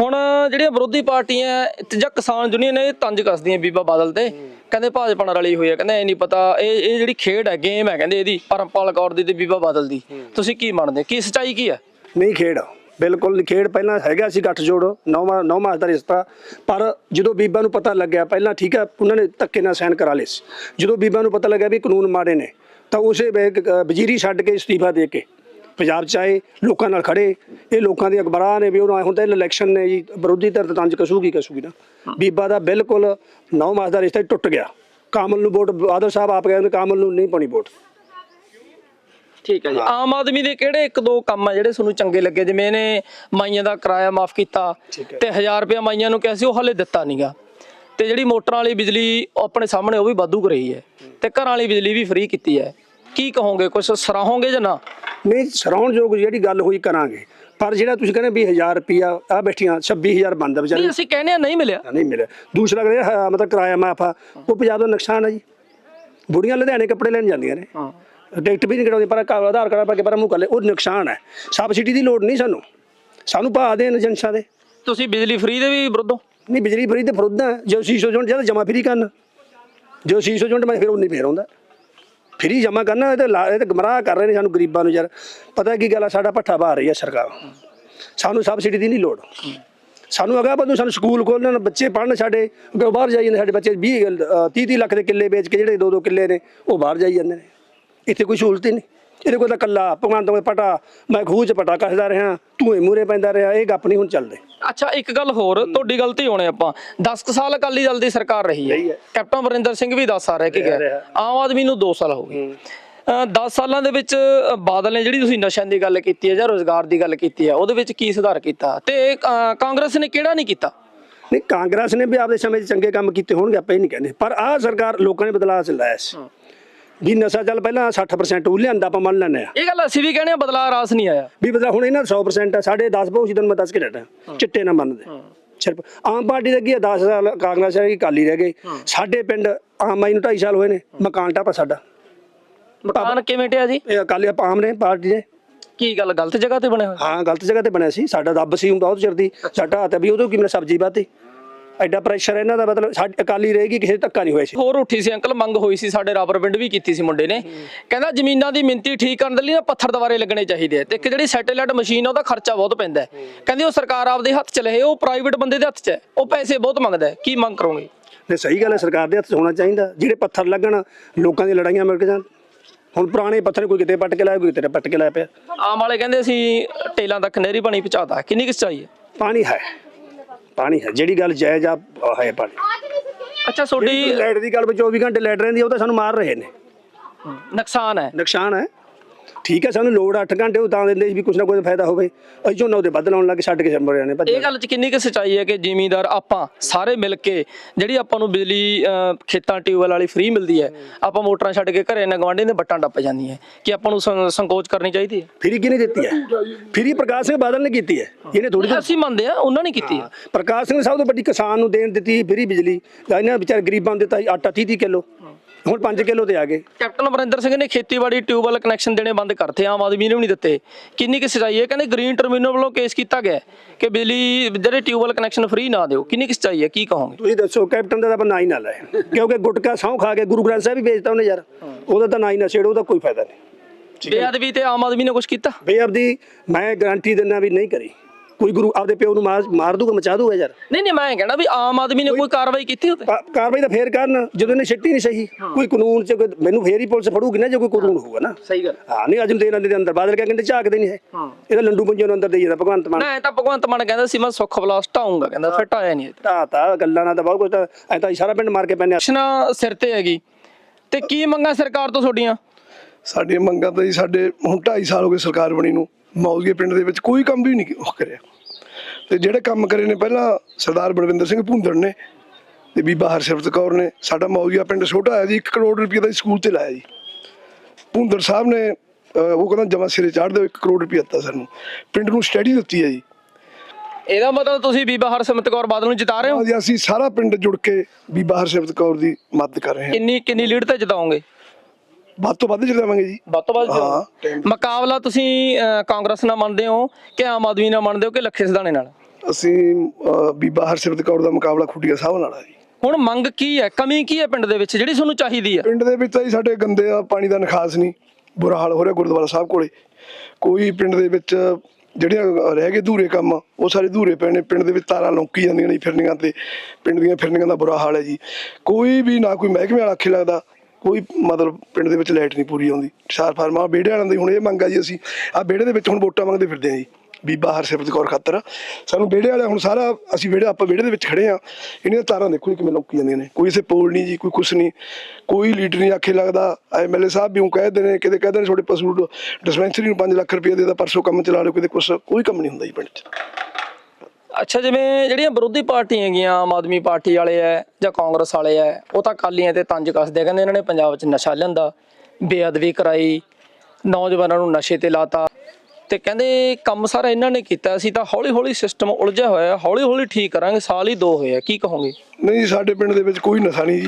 S1: ਹੁਣ ਜਿਹੜੀਆਂ ਵਿਰੋਧੀ ਪਾਰਟੀਆਂ ਜਾਂ ਕਿਸਾਨ ਯੂਨੀਅਨ ਇਹ ਤੰਜ ਕੱਸਦੀਆਂ ਬੀਬਾ ਬਾਦਲ ਤੇ। ਕਹਿੰਦੇ ਭਾਜਪਾ ਨਾਲ ਰਲੀ ਹੋਈ ਹੈ ਕਹਿੰਦੇ ਇਹ ਨਹੀਂ ਪਤਾ ਇਹ ਇਹ ਜਿਹੜੀ ਖੇਡ ਹੈ ਗੇਮ ਹੈ ਕਹਿੰਦੇ ਇਹਦੀ ਪਰਮਪਾਲ ਕੌਰ ਦੀ ਤੇ ਬੀਬਾ ਬਾਦਲ ਦੀ। ਤੁਸੀਂ ਕੀ ਮੰਨਦੇ? ਕੀ ਸੱਚਾਈ ਕੀ ਹੈ
S4: ਨਹੀਂ ਖੇਡ। ਬਿਲਕੁਲ ਨਹੀਂ ਖੇਡ ਪਹਿਲਾਂ ਹੈਗਾ ਸੀ ਗੱਠ ਜੋੜ ਨੌਵਾਂ ਨੌ ਮਾਸ ਦਾ ਰਿਸ਼ਤਾ। ਪਰ ਜਦੋਂ ਬੀਬਾ ਨੂੰ ਪਤਾ ਲੱਗਿਆ ਪਹਿਲਾਂ ਠੀਕ ਹੈ ਉਹਨਾਂ ਨੇ ਧੱਕੇ ਨਾਲ ਸਾਈਨ ਕਰਾ ਲਏ ਸੀ। ਜਦੋਂ ਬੀਬਾ ਨੂੰ ਪਤਾ ਲੱਗਿਆ ਵੀ ਕਾਨੂੰਨ ਮਾੜੇ ਨੇ ਤਾਂ ਉਸੇ ਵਜ਼ੀਰੀ ਛੱਡ ਕੇ ਇਸਤੀਫਾ ਦੇ ਕੇ ਪੰਜਾਬ ਚ ਆਏ ਲੋਕਾਂ ਨਾਲ ਖੜੇ। ਇਹ ਲੋਕਾਂ ਦੇ ਅਖਬਾਰਾਂ ਨੇ ਵੀ ਉਹਨਾਂ ਹੁੰਦਾ ਇਲੈਕਸ਼ਨ ਨੇ ਜੀ ਵਿਰੋਧੀ ਧਿਰ ਤੰਜ ਕਸੂਗੀ ਕਸੂਗੀ ਨਾ। ਬੀਬਾ ਦਾ ਬਿਲਕੁਲ ਨੌ ਮਾਸ ਦਾ ਰਿਸ਼ਤਾ ਟੁੱਟ ਗਿਆ। ਕਾਮਲ ਨੂੰ ਵੋਟ ਬਾਦਲ ਸਾਹਿਬ ਆਪ ਕਹਿੰਦੇ ਕਾਮਲ ਨੂੰ ਨਹੀਂ ਪਾਉਣੀ ਵੋਟ।
S1: ਠੀਕ ਹੈ ਜੀ। ਆਮ ਆਦਮੀ ਦੇ ਕਿਹੜੇ ਇੱਕ ਦੋ ਕੰਮ ਆ ਜਿਹੜੇ ਤੁਹਾਨੂੰ ਚੰਗੇ ਲੱਗੇ? ਜਿਵੇਂ ਇਹਨੇ ਮਾਈਆਂ ਦਾ ਕਿਰਾਇਆ ਮਾਫ ਕੀਤਾ ਤੇ 1000 ਰੁਪਏ ਮਾਈਆਂ ਨੂੰ ਕਿਹਾ ਸੀ ਉਹ ਹਲੇ ਦਿੱਤਾ ਨਹੀਂਗਾ ਤੇ ਜਿਹੜੀ ਮੋਟਰਾਂ ਵਾਲੀ ਬਿਜਲੀ ਆਪਣੇ ਸਾਹਮਣੇ ਉਹ ਵੀ ਵਾਧੂ ਕਰਾਈ ਹੈ। ਤੇ ਘਰਾਂ ਵਾਲੀ ਬਿਜਲੀ ਵੀ ਫ੍ਰੀ ਕੀਤੀ ਹੈ। ਕੀ ਕਹੋਗੇ? ਕੁਝ ਸਰਾਹੋਗੇ ਜਾਂ ਨਾ?
S4: ਨਹੀਂ ਸਰਾਉਣ ਯੋਗ ਜਿਹੜੀ ਗੱਲ ਹੋਈ ਕਰਾਂਗੇ। ਪਰ ਜਿਹੜਾ ਤੁਸੀਂ ਕਹਿੰਦੇ ਵੀ 1000 ਰੁਪਿਆ ਆ ਬੈਠੀਆਂ 26000 ਬੰਦ ਵਿਚਾਰੇ।
S1: ਨਹੀਂ ਅਸੀਂ ਕਹਿੰਦੇ ਆ ਨਹੀਂ ਮਿਲਿਆ।
S4: ਨਹੀਂ ਮਿਲਿਆ। ਦੂਸਰਾ ਕਹਿੰਦੇ ਮਤਲਬ ਕਿਰਾਇਆ ਮਾਫ ਆ। ਉਹ ਪੰਜਾਬ ਦਾ ਨੁਕਸਾਨ ਹੈ ਜੀ। ਬੁੜੀਆਂ ਲੁਧਿਆਣੇ ਕੱਪੜੇ ਲੈਣ ਜਾਂਦੀਆਂ ਨੇ।
S1: ਹਾਂ।
S4: ਟਿਕਟ ਵੀ ਨਹੀਂ ਕਰਾਉਂਦੇ ਪਰ ਆਧਾਰ ਕਾਰਡ ਪਾ ਕੇ ਪਰ ਮੂੰਹ ਕਰ ਲੈ ਉਹ ਨੁਕਸਾਨ ਹੈ ਸਬਸਿਡੀ ਦੀ ਲੋੜ ਨਹੀਂ ਸਾਨੂੰ। ਸਾਨੂੰ ਭਾ ਦੇਣ ਏਜੰਸਾਂ ਦੇ।
S1: ਤੁਸੀਂ ਬਿਜਲੀ ਫ੍ਰੀ ਦੇ ਵੀ ਵਿਰੁੱਧ? ਹੋ
S4: ਨਹੀਂ ਬਿਜਲੀ ਫਰੀ ਤੇ ਫਰੁੱਦਾ ਜੋ 600 ਯੂਨਿਟ ਜਦ ਜਮਾ ਫਰੀ ਕਰਨ। ਜੋ 600 ਯੂਨਿਟ ਮੈਂ ਫਿਰ ਉਨੀ ਫੇਰ ਆਉਂਦਾ। ਫਰੀ ਜਮਾ ਕਰਨਾ, ਇਹ ਤੇ ਲਾ- ਇਹ ਤਾਂ ਗਮਰਾਹ ਕਰ ਰਹੇ ਨੇ ਸਾਨੂੰ ਗਰੀਬਾਂ ਨੂੰ ਯਾਰ। ਪਤਾ ਕੀ ਗੱਲ ਆ, ਸਾਡਾ ਪੱਠਾ ਬਾਹਰ ਰਹੀ ਹੈ ਸਰਕਾਰ। ਸਾਨੂੰ ਸਬਸਿਡੀ ਦੀ ਨਹੀਂ ਲੋੜ। ਸਾਨੂੰ ਅਗਾ ਬੰਦੂ ਸਾਨੂੰ ਸਕੂਲ ਖੋਲਣ ਬੱਚੇ ਪੜਨ ਸਾਡੇ ਅੱਗੇ ਬਾਹਰ ਜਾਈ ਜਾਂਦੇ ਸਾਡੇ ਬੱਚੇ। 20 30 30 ਲੱਖ ਦੇ ਕਿੱਲੇ ਵੇਚ ਕੇ ਜਿਹੜੇ 2 2 ਕਿੱਲੇ ਨੇ, ਉਹ ਬਾਹਰ ਜਾਈ ਜਾਂਦੇ ਨੇ। ਇੱਥੇ ਕੋਈ ਸਹੂਲਤ ਹੀ ਨਹੀਂ। ਇਹਦੇ ਕੋਲ ਤਾਂ ਕੱਲਾ ਭਗਵੰਤ ਕੋਲ ਪਟਾ, ਮੈਂ ਖੂਹ 'ਚ ਪਟਾ ਕੱਸਦਾ ਰਿਹਾ, ਤੂੰ ਇਹ ਮੂਰੇ ਪੈਂਦਾ ਰਿਹਾ, ਇਹ ਗੱਪ ਨਹੀਂ ਹੁਣ ਚੱਲਦੇ।
S1: ਅੱਛਾ ਇੱਕ ਗੱਲ ਹੋਰ ਤੁਹਾਡੀ ਗਲਤੀ ਹੋਣੇ ਆਪਾਂ। 10 ਕੁ ਸਾਲ ਅਕਾਲੀ ਦਲ ਦੀ ਸਰਕਾਰ ਰਹੀ ਹੈ। ਕੈਪਟਨ ਅਮਰਿੰਦਰ ਸਿੰਘ ਵੀ 10 ਸਾਲ ਰਹਿ ਕੇ ਗਿਆ। ਆਮ ਆਦਮੀ ਨੂੰ 2 ਸਾਲ ਹੋ ਗਏ। 10 ਸਾਲਾਂ ਦੇ ਵਿੱਚ ਬਾਦਲ ਨੇ ਜਿਹੜੀ ਤੁਸੀਂ ਨਸ਼ਿਆਂ ਦੀ ਗੱਲ ਕੀਤੀ ਹੈ ਜਾਂ ਰੋਜ਼ਗਾਰ ਦੀ ਗੱਲ ਕੀਤੀ ਹੈ ਉਹਦੇ ਵਿੱਚ ਕੀ ਸੁਧਾਰ ਕੀਤਾ? ਤੇ ਕਾਂਗਰਸ ਨੇ ਕਿਹੜਾ ਨਹੀਂ ਕੀਤਾ?
S4: ਨਹੀਂ ਕਾਂਗਰਸ ਨੇ ਵੀ ਆਪਦੇ ਸਮੇਂ 'ਚ ਚੰਗੇ ਕੰਮ ਕੀਤੇ ਹੋਣਗੇ ਆਪਾਂ ਇਹ ਨਹੀਂ ਕਹਿੰਦੇ। ਪਰ ਆਹ ਸਰਕਾਰ ਲੋਕਾਂ ਨੇ ਬਦਲਾਅ ਚ ਲਾਇਆ ਸੀ। ਵੀ ਨਸ਼ਾ ਚੱਲ ਪਹਿਲਾਂ 60% ਉਹ ਲਿਆਂਦਾ ਆਪਾਂ ਮੰਨ ਲੈਂਦੇ ਆ
S1: ਇਹ ਗੱਲ ਅਸੀਂ ਵੀ ਕਹਿੰਦੇ ਆ ਬਦਲਾਅ ਰਾਸ ਨਹੀਂ ਆਇਆ।
S4: ਵੀ ਬਦਲਾ ਹੁਣ ਇਹਨਾਂ ਦਾ 100% ਆ ਸਾਡੇ 10 ਬਹੁਤ ਸੀ ਤੁਹਾਨੂੰ ਮੈਂ ਦੱਸ ਕੇ ਡਟਾ ਚਿੱਟੇ ਨਾ ਮੰਨਦੇ। ਸਿਰਫ ਆਮ ਪਾਰਟੀ ਦੇ ਕੀ ਆ 10 ਸਾਲ ਕਾਂਗਰਸ ਹੈ ਕਾਲੀ ਰਹਿ ਗਏ। ਸਾਡੇ ਪਿੰਡ ਆਮ ਆਈ ਨੂੰ 2.5 ਸਾਲ ਹੋਏ ਨੇ ਮਕਾਨ ਟਾਪਾ ਸਾਡਾ।
S1: ਮਕਾਨ ਕਿਵੇਂ ਟਿਆ ਜੀ?
S4: ਇਹ ਅਕਾਲੀ ਆਮ ਨੇ ਪਾਰਟੀ ਨੇ
S1: ਕੀ ਗੱਲ ਗਲਤ ਜਗ੍ਹਾ ਤੇ ਬਣੇ ਹੋਏ
S4: ਹਾਂ ਗਲਤ ਜਗ੍ਹਾ ਤੇ ਬਣਿਆ ਸੀ। ਸਾਡਾ ਰੱਬ ਸੀ ਬਹੁਤ ਚਿਰ ਦੀ ਸਾਡਾ ਹੱਥ ਵੀ ਉਦੋਂ ਕੀ ਮੇਰਾ ਸਬਜ਼ੀ ਬਾਤੀ ਐਡਾ ਪ੍ਰੈਸ਼ਰ ਇਹਨਾਂ ਦਾ ਮਤਲਬ ਸਾਡੀ ਅਕਾਲੀ ਰਹੇਗੀ ਕਿਸੇ ਧੱਕਾ ਨਹੀਂ ਹੋਇਆ ਸੀ।
S1: ਹੋਰ ਉੱਠੀ ਸੀ ਅੰਕਲ ਮੰਗ ਹੋਈ ਸੀ ਸਾਡੇ ਰਾਬਰ ਪਿੰਡ ਵੀ ਕੀਤੀ ਸੀ ਮੁੰਡੇ ਨੇ। ਕਹਿੰਦਾ ਜ਼ਮੀਨਾਂ ਦੀ ਮਿੰਤੀ ਠੀਕ ਕਰਨ ਦੇ ਲਈ ਨਾ ਪੱਥਰ ਦੁਆਰੇ ਲੱਗਣੇ ਚਾਹੀਦੇ ਤੇ ਇੱਕ ਜਿਹੜੀ ਸੈਟੇਲਾਈਟ ਮਸ਼ੀਨ ਆ ਉਹਦਾ ਖਰਚਾ ਬਹੁਤ ਪੈਂਦਾ ਕਹਿੰਦੇ ਉਹ ਸਰਕਾਰ ਆਪਦੇ ਹੱਥ ਚ ਲਏ ਉਹ ਪ੍ਰਾਈਵੇਟ ਬੰਦੇ ਦੇ ਹੱਥ ਚ ਹੈ। ਉਹ ਪੈਸੇ ਬਹੁਤ ਮੰਗਦਾ ਕੀ ਮੰਗ ਕਰੋਗੇ?
S4: ਨੇ ਸਹੀ ਗੱਲ ਹੈ ਸਰਕਾਰ ਦੇ ਹੱਥ 'ਚ ਹੋਣਾ ਚਾਹੀਦਾ। ਜਿਹੜੇ ਪੱਥਰ ਲੱਗਣ ਲੋਕਾਂ ਦੀਆਂ ਲੜਾਈਆਂ ਮਿਲ ਜਾਣ। ਹੁਣ ਪੁਰਾਣੇ ਪੱਥਰ ਕੋਈ ਕਿਤੇ ਪੱਟ ਕੇ ਲਾਇਆ ਕੋਈ ਕਿਤੇ ਪੱਟ ਕੇ ਲਾਇਆ ਪਿਆ।
S1: ਆਮ ਵਾਲੇ ਕਹਿੰਦੇ ਅਸੀਂ ਟੇਲਾਂ ਤੱਕ ਨਹਿਰੀ ਪਾਣੀ ਪਹੁੰਚਾਤਾ ਕਿੰਨੀ ਕਿਸ ਚਾਹੀਏ
S4: ਪਾਣੀ ਹੈ। ਪਾਣੀ ਹੈ ਜਿਹੜੀ ਗੱਲ ਜਾਇਜ਼ ਆ ਹੈ ਪਾਣੀ।
S1: ਅੱਛਾ ਤੁਹਾਡੀ
S4: ਲਾਈਟ ਦੀ ਗੱਲ ਵੀ 24 ਘੰਟੇ ਲਾਈਟ ਰਹਿੰਦੀ ਆ, ਉਹ ਤਾਂ ਸਾਨੂੰ ਮਾਰ ਰਹੇ ਨੇ।
S1: ਨੁਕਸਾਨ ਹੈ।
S4: ਨੁਕਸਾਨ ਹੈ। ਠੀਕ ਹੈ ਸਾਨੂੰ ਲੋੜ 8 ਘੰਟੇ ਉਹ ਤਾਂ ਦਿੰਦੇ ਸੀ ਵੀ ਕੁਛ ਨਾ ਕੁਛ ਫਾਇਦਾ ਹੋਵੇ। ਅਸੀਂ ਝੋਨਾ ਉਹਦੇ ਵੱਧ ਲਾਉਣ ਲੱਗੇ ਛੱਡ ਕੇ ਮਰਿਆ ਨੇ ਭੱਜ
S1: ਇਹ ਗੱਲ 'ਚ ਕਿੰਨੀ ਕੁ ਸੱਚਾਈ ਹੈ ਕਿ ਜ਼ਿਮੀਂਦਾਰ ਆਪਾਂ ਸਾਰੇ ਮਿਲ ਕੇ ਜਿਹੜੀ ਆਪਾਂ ਨੂੰ ਬਿਜਲੀ ਅਹ, ਖੇਤਾਂ ਟਿਊਬਵੈਲ ਵਾਲੀ ਫ੍ਰੀ ਮਿਲਦੀ ਹੈ ਆਪਾਂ ਮੋਟਰਾਂ ਛੱਡ ਕੇ ਘਰੇ ਨਾ ਗਵਾਂਢੀ ਦੇ ਬੱਟਾਂ ਡੱਪ ਜਾਂਦੀਆਂ ਕਿ ਆਪਾਂ ਨੂੰ ਸੰ- ਸੰਕੋਚ ਕਰਨੀ ਚਾਹੀਦੀ ਹੈ?
S4: ਫਰੀ ਕਿਹਨੇ ਦਿੱਤੀ ਹੈ? ਫਰੀ ਪ੍ਰਕਾਸ਼ ਸਿੰਘ ਬਾਦਲ ਨੇ ਕੀਤੀ ਹੈ। ਇਹਨੇ ਥੋੜੀ
S1: ਅਸੀਂ ਮੰਨਦੇ ਆ ਉਹਨਾਂ ਨੇ ਕੀਤੀ ਹੈ।
S4: ਪ੍ਰਕਾਸ਼ ਸਿੰਘ ਸਭ ਤੋਂ ਵੱਡੀ ਕਿਸਾਨ ਨੂੰ ਦੇਣ ਦਿੱਤੀ ਫਰੀ ਬਿਜਲੀ। ਜਾਂ ਇਹਨਾਂ ਵਿਚਾਰ ਗਰੀਬਾਂ ਨੂੰ ਦਿੱਤਾ ਸੀ ਆਟਾ 30 30 ਕਿਲੋ। ਹੁਣ 5 ਕਿਲੋ ਤੇ ਆ ਗਏ।
S1: ਕੈਪਟਨ ਅਮਰਿੰਦਰ ਸਿੰਘ ਨੇ ਖੇਤੀਬਾੜੀ ਟਿਊਬਵੈਲ ਕਨੈਕਸ਼ਨ ਦੇਣੇ ਬੰਦ ਕਰਤੇ ਆਮ ਆਦਮੀ ਨੇ ਵੀ ਨਹੀਂ ਦਿੱਤੇ। ਕਿੰਨੀ ਕਿ ਸਚਾਈ ਹੈ? ਕਹਿੰਦੇ ਗ੍ਰੀਨ ਟਰਮੀਨਲ ਵੱਲੋਂ ਕੇਸ ਕੀਤਾ ਗਿਆ ਕਿ ਬਿਜਲੀ ਜਿਹੜੇ ਟਿਊਬਵੈਲ ਕਨੈਕਸ਼ਨ ਫ੍ਰੀ ਨਾ ਦਿਓ। ਕਿੰਨੀ ਕਿ ਸਚਾਈ ਹੈ? ਕੀ ਕਹੋਗੇ?
S4: ਤੁਸੀਂ ਦੱਸੋ ਕੈਪਟਨ ਦਾ ਤਾਂ ਨਾਂ ਹੀ ਨਾ ਲੈ ਕਿਉਂਕਿ ਗੁਟਕਾ ਸਹੁੰ ਖਾ ਕੇ ਗੁਰੂ ਗ੍ਰੰਥ ਸਾਹਿਬ ਵੀ ਵੇਚਦਾ ਉਹਨੇ ਯਾਰ। ਉਹਦਾ ਤਾਂ ਨਾਂ ਹੀ ਨਾ ਛੇੜੋ ਉਹਦਾ ਕੋਈ ਫਾਇਦਾ ਨਹੀਂ।
S1: ਬੇਅਦਬੀ ਤੇ ਆਮ ਆਦਮੀ ਨੇ ਕੁਝ ਕੀਤਾ?
S4: ਬੇਅਬਦੀ ਮੈਂ ਗਾਰੰਟੀ ਦਿੰਦਾ ਵੀ ਨਹੀਂ ਕਰੀ। ਕੋਈ ਗੁਰੂ ਆਪਦੇ ਪਿਓ ਨੂੰ ਮਾਰ ਮਾਰ ਦੂਗਾ ਮਚਾ ਦੂਗਾ ਯਾਰ?
S1: ਨਹੀਂ ਨਹੀਂ ਮੈਂ ਕਹਿਣਾ ਵੀ ਆਮ ਆਦਮੀ ਨੇ ਕੋਈ ਕਾਰਵਾਈ ਕੀਤੀ ਉਤੇ
S4: ਕਾ- ਕਾਰਵਾਈ ਤਾਂ ਫੇਰ ਕਰਨ ਜਦੋਂ ਇਹਨੇ ਛਿੱਟੀ ਨਹੀਂ ਸਹੀ। ਕੋਈ ਕਾਨੂੰਨ ਚ ਕੋਈ- ਮੈਨੂੰ ਫੇਰ ਹੀ ਪੁਲਿਸ ਫੜੂਗੀ ਨਾ ਜੇ ਕੋਈ ਕਾਨੂੰਨ ਹੋਊਗਾ ਨਾ।
S1: ਸਹੀ ਗੱਲ।
S4: ਹਾਂ ਨਹੀਂ ਅਜਮ ਦੇਣ ਦੇ ਅੰਦਰ ਬਾਦਲ ਕਹਿੰਦੇ ਝਾਕਦੇ ਨਹੀਂ ਹੈ। ਇਹਦਾ ਲੰਡੂ ਪੰਜੇ ਨੂੰ ਅੰਦਰ ਦੇ ਜਾਂਦਾ ਭਗਵੰਤ ਮਾਨ।
S1: ਨਾ ਤਾਂ ਭਗਵੰਤ ਮਾਨ ਕਹਿੰਦਾ ਸੀ ਮੈਂ ਸੁੱਖ ਬਲਾਸ ਢਾਉਂਗਾ ਕਹਿੰਦਾ ਫਿਰ ਢਾਇਆ ਨਹੀਂ
S4: ਤਾ ਤਾ ਗੱਲਾਂ ਨਾਲ ਤਾਂ ਬਹੁਤ ਕੁਝ ਤਾਂ ਐ ਤਾਂ ਸਾਰਾ ਪਿੰਡ ਮਾਰ ਕੇ ਪੈਨੇ
S1: ਇਲੈਕਸ਼ਨ ਸਿਰ ਤੇ ਹੈਗੀ। ਤੇ ਕੀ ਮੰਗਾਂ ਸਰਕਾਰ ਤੋਂ ਤੁਹਾਡੀਆਂ?
S5: ਸਾਡੀਆਂ ਮੰਗਾਂ ਤਾਂ ਜੀ ਸਾਡੇ ਹੁਣ 2.5 ਸਾਲ ਹੋ ਗਏ ਸਰਕਾਰ ਬਣੀ ਨੂੰ। ਮੌਜੂਦੇ ਪਿੰਡ ਦੇ ਵਿੱਚ ਕੋਈ ਕੰਮ ਵੀ ਨਹੀਂ ਉਹ ਕਰਿਆ। ਤੇ ਜਿਹੜੇ ਕੰਮ ਕਰੇ ਨੇ ਪਹਿਲਾਂ ਸਰਦਾਰ ਬਲਵਿੰਦਰ ਸਿੰਘ ਭੁੰਦੜ ਨੇ ਤੇ ਬੀਬਾ ਹਰਸਿਮਰਤ ਕੌਰ ਨੇ। ਸਾਡਾ ਮੌਜੂਦਾ ਪਿੰਡ ਛੋਟਾ ਹੈ ਜੀ 1 ਕਰੋੜ ਰੁਪਏ ਦਾ ਸਕੂਲ ਤੇ ਲਾਇਆ ਜੀ। ਭੁੰਦੜ ਸਾਹਿਬ ਨੇ ਉਹ ਕਹਿੰਦਾ ਜਮਾ ਸਿਰੇ ਚਾੜ ਦਿਓ 1 ਕਰੋੜ ਰੁਪਏ ਦਿੱਤਾ ਸਾਨੂੰ। ਪਿੰਡ ਨੂੰ ਸਟੱਡੀ ਦਿੱਤੀ ਹੈ ਜੀ।
S1: ਇਹਦਾ ਮਤਲਬ ਤੁਸੀਂ ਬੀਬਾ ਹਰਸਿਮਰਤ ਕੌਰ ਬਾਦਲ ਨੂੰ ਜਿਤਾ ਰਹੇ ਹੋ?
S5: ਅਸੀਂ ਸਾਰਾ ਪਿੰਡ ਜੁੜ ਕੇ ਬੀਬਾ ਹਰਸਿਮਰਤ ਕੌਰ ਦੀ ਮਦਦ ਕਰ ਰਹੇ ਹਾਂ।
S1: ਕਿੰਨੀ ਕਿੰਨੀ ਲੀਡ ਤੇ ਜਿਤਾਓਗੇ?
S5: ਵੱਧ ਤੋਂ ਵੱਧ ਜਿਤਾਵਾਂਗੇ ਜੀ।
S1: ਵੱਧ ਤੋਂ ਵੱਧ
S5: ਹਾਂ।
S1: ਮੁਕਾਬਲਾ ਤੁਸੀਂ ਅਹ, ਕਾਂਗਰਸ ਨਾਲ ਮੰਨਦੇ ਹੋ ਕਿ ਆਮ ਆਦਮੀ ਨਾਲ ਮੰਨਦੇ ਹੋ ਕਿ ਲੱਖੇ ਸਿਧਾਣੇ ਨਾਲ?
S5: ਅਸੀਂ ਅਹ, ਬੀਬਾ ਹਰਸਿਮਰਤ ਕੌਰ ਦਾ ਮੁਕਾਬਲਾ ਖੁੱਡੀਆਂ ਸਾਹਿਬ ਨਾਲ ਹੈ ਜੀ।
S1: ਹੁਣ ਮੰਗ ਕੀ ਹੈ? ਕਮੀ ਕੀ ਹੈ ਪਿੰਡ ਦੇ ਵਿੱਚ? ਜਿਹੜੀ ਤੁਹਾਨੂੰ ਚਾਹੀਦੀ ਹੈ?
S5: ਪਿੰਡ ਦੇ ਵਿੱਚ ਤਾਂ ਜੀ ਸਾਡੇ ਗੰਦੇ ਆ ਪਾਣੀ ਦਾ ਨਿਕਾਸ ਨਹੀਂ। ਬੁਰਾ ਹਾਲ ਹੋ ਰਿਹਾ ਗੁਰਦੁਆਰਾ ਸਾਹਿਬ ਕੋਲੇ। ਕੋਈ ਪਿੰਡ ਦੇ ਵਿੱਚ ਜਿਹੜੀਆਂ ਰਹਿ ਗਏ ਧੂਰੇ ਕੰਮ ਉਹ ਸਾਰੇ ਧੂਰੇ ਪਏ ਨੇ। ਪਿੰਡ ਦੇ ਵਿੱਚ ਤਾਰਾਂ ਲੌਂਕੀ ਜਾਂਦੀਆਂ ਨੇ ਫਿਰਨੀਆਂ ਤੇ। ਪਿੰਡ ਦੀਆਂ ਫਿਰਨੀਆਂ ਦਾ ਬੁਰਾ ਹਾਲ ਹੈ ਜੀ। ਕੋਈ ਵੀ ਨਾ ਕੋਈ ਮਹਿਕਮੇ ਵਾਲਾ ਆਖੇ ਲੱਗਦਾ। ਕੋਈ ਮਤਲਬ ਪਿੰਡ ਦੇ ਵਿੱਚ ਲਾਈਟ ਨਹੀਂ ਪੂਰੀ ਆਉਂਦੀ। ਸਾਰ ਫਾਰਮਾ ਬੇੜੇ ਵਾਲਿਆਂ ਦੀ ਹੁਣ ਇਹ ਮੰਗ ਆ ਜੀ ਅਸੀਂ ਆ ਬੇੜੇ ਦੇ ਵਿੱਚ ਹੁਣ ਵੋਟਾਂ ਮੰਗਦੇ ਫਿਰਦੇ ਆ ਜੀ। ਬੀਬਾ ਹਰਸਿਮਰਤ ਕੌਰ ਖਾਤਰ। ਸਾਨੂੰ ਵਿਹੜੇ ਵਾਲੇ ਹੁਣ ਸਾਰਾ ਅਸੀਂ ਵਿਹੜੇ, ਆਪਾਂ ਵਿਹੜੇ ਦੇ ਵਿੱਚ ਖੜੇ ਆ। ਇਹਨਾਂ ਤਾਰਾਂ ਦੇਖੋ ਜੀ ਕਿਵੇਂ ਲੌਂਕੀ ਜਾਂਦੀਆਂ ਨੇ। ਕੋਈ ਇਸੇ ਪੋਲ ਨਹੀਂ ਜੀ, ਕੋਈ ਕੁਛ ਨਹੀਂ। ਕੋਈ ਲੀਡਰ ਨਹੀਂ ਆਖੇ ਲੱਗਦਾ। ਐਮਐਲਏ ਸਾਹਿਬ ਵੀ ਉਹ ਕਹਿੰਦੇ ਨੇ, ਕਿਤੇ ਕਹਿੰਦੇ ਨੇ, ਤੁਹਾਡੇ ਪਸ਼ੂ ਡਿਸਪੈਂਸਰੀ ਨੂੰ 5 ਲੱਖ ਰੁਪਏ ਦੇ ਦਾ ਪਰਸੋਂ ਕੰਮ ਚਲਾ ਲਓ, ਕਿਤੇ ਕੁਛ, ਕੋਈ ਕੰਮ ਨਹੀਂ ਹੁੰਦਾ ਜੀ ਪਿੰਡ 'ਚ।
S1: ਅੱਛਾ ਜਿਵੇਂ ਜਿਹੜੀਆਂ ਵਿਰੋਧੀ ਪਾਰਟੀਆਂ ਹੈਗੀਆਂ ਆਮ ਆਦਮੀ ਪਾਰਟੀ ਵਾਲੇ ਐ ਜਾਂ ਕਾਂਗਰਸ ਵਾਲੇ ਐ ਉਹ ਤਾਂ ਕਾਲੀਆਂ ਤੇ ਤੰਜ ਕੱਸਦੇ ਆ, ਕਹਿੰਦੇ ਇਹਨਾਂ ਨੇ ਪੰਜਾਬ 'ਚ ਨਸ਼ਾ ਲਿਆਂਦਾ ਬੇਅਦਬੀ ਕਰਾਈ ਨੌਜਵਾਨਾਂ ਨੂੰ ਨਸ਼ੇ ਤੇ ਲਾਤਾ ਤੇ ਕਹਿੰਦੇ ਕੰਮ ਸਾਰਾ ਇਹਨਾਂ ਨੇ ਕੀਤਾ ਸੀ ਤਾਂ ਹੌਲੀ ਹੌਲੀ ਸਿਸਟਮ ਉਲਝਿਆ ਹੋਇਆ ਹੌਲੀ ਹੌਲੀ ਠੀਕ ਕਰਾਂਗੇ ਸਾਲ ਹੀ ਦੋ ਹੋਏ ਆ ਕੀ ਕਹੋਗੇ?
S5: ਨਹੀਂ ਸਾਡੇ ਪਿੰਡ ਦੇ ਵਿੱਚ ਕੋਈ ਨਸ਼ਾ ਨਹੀਂ ਜੀ।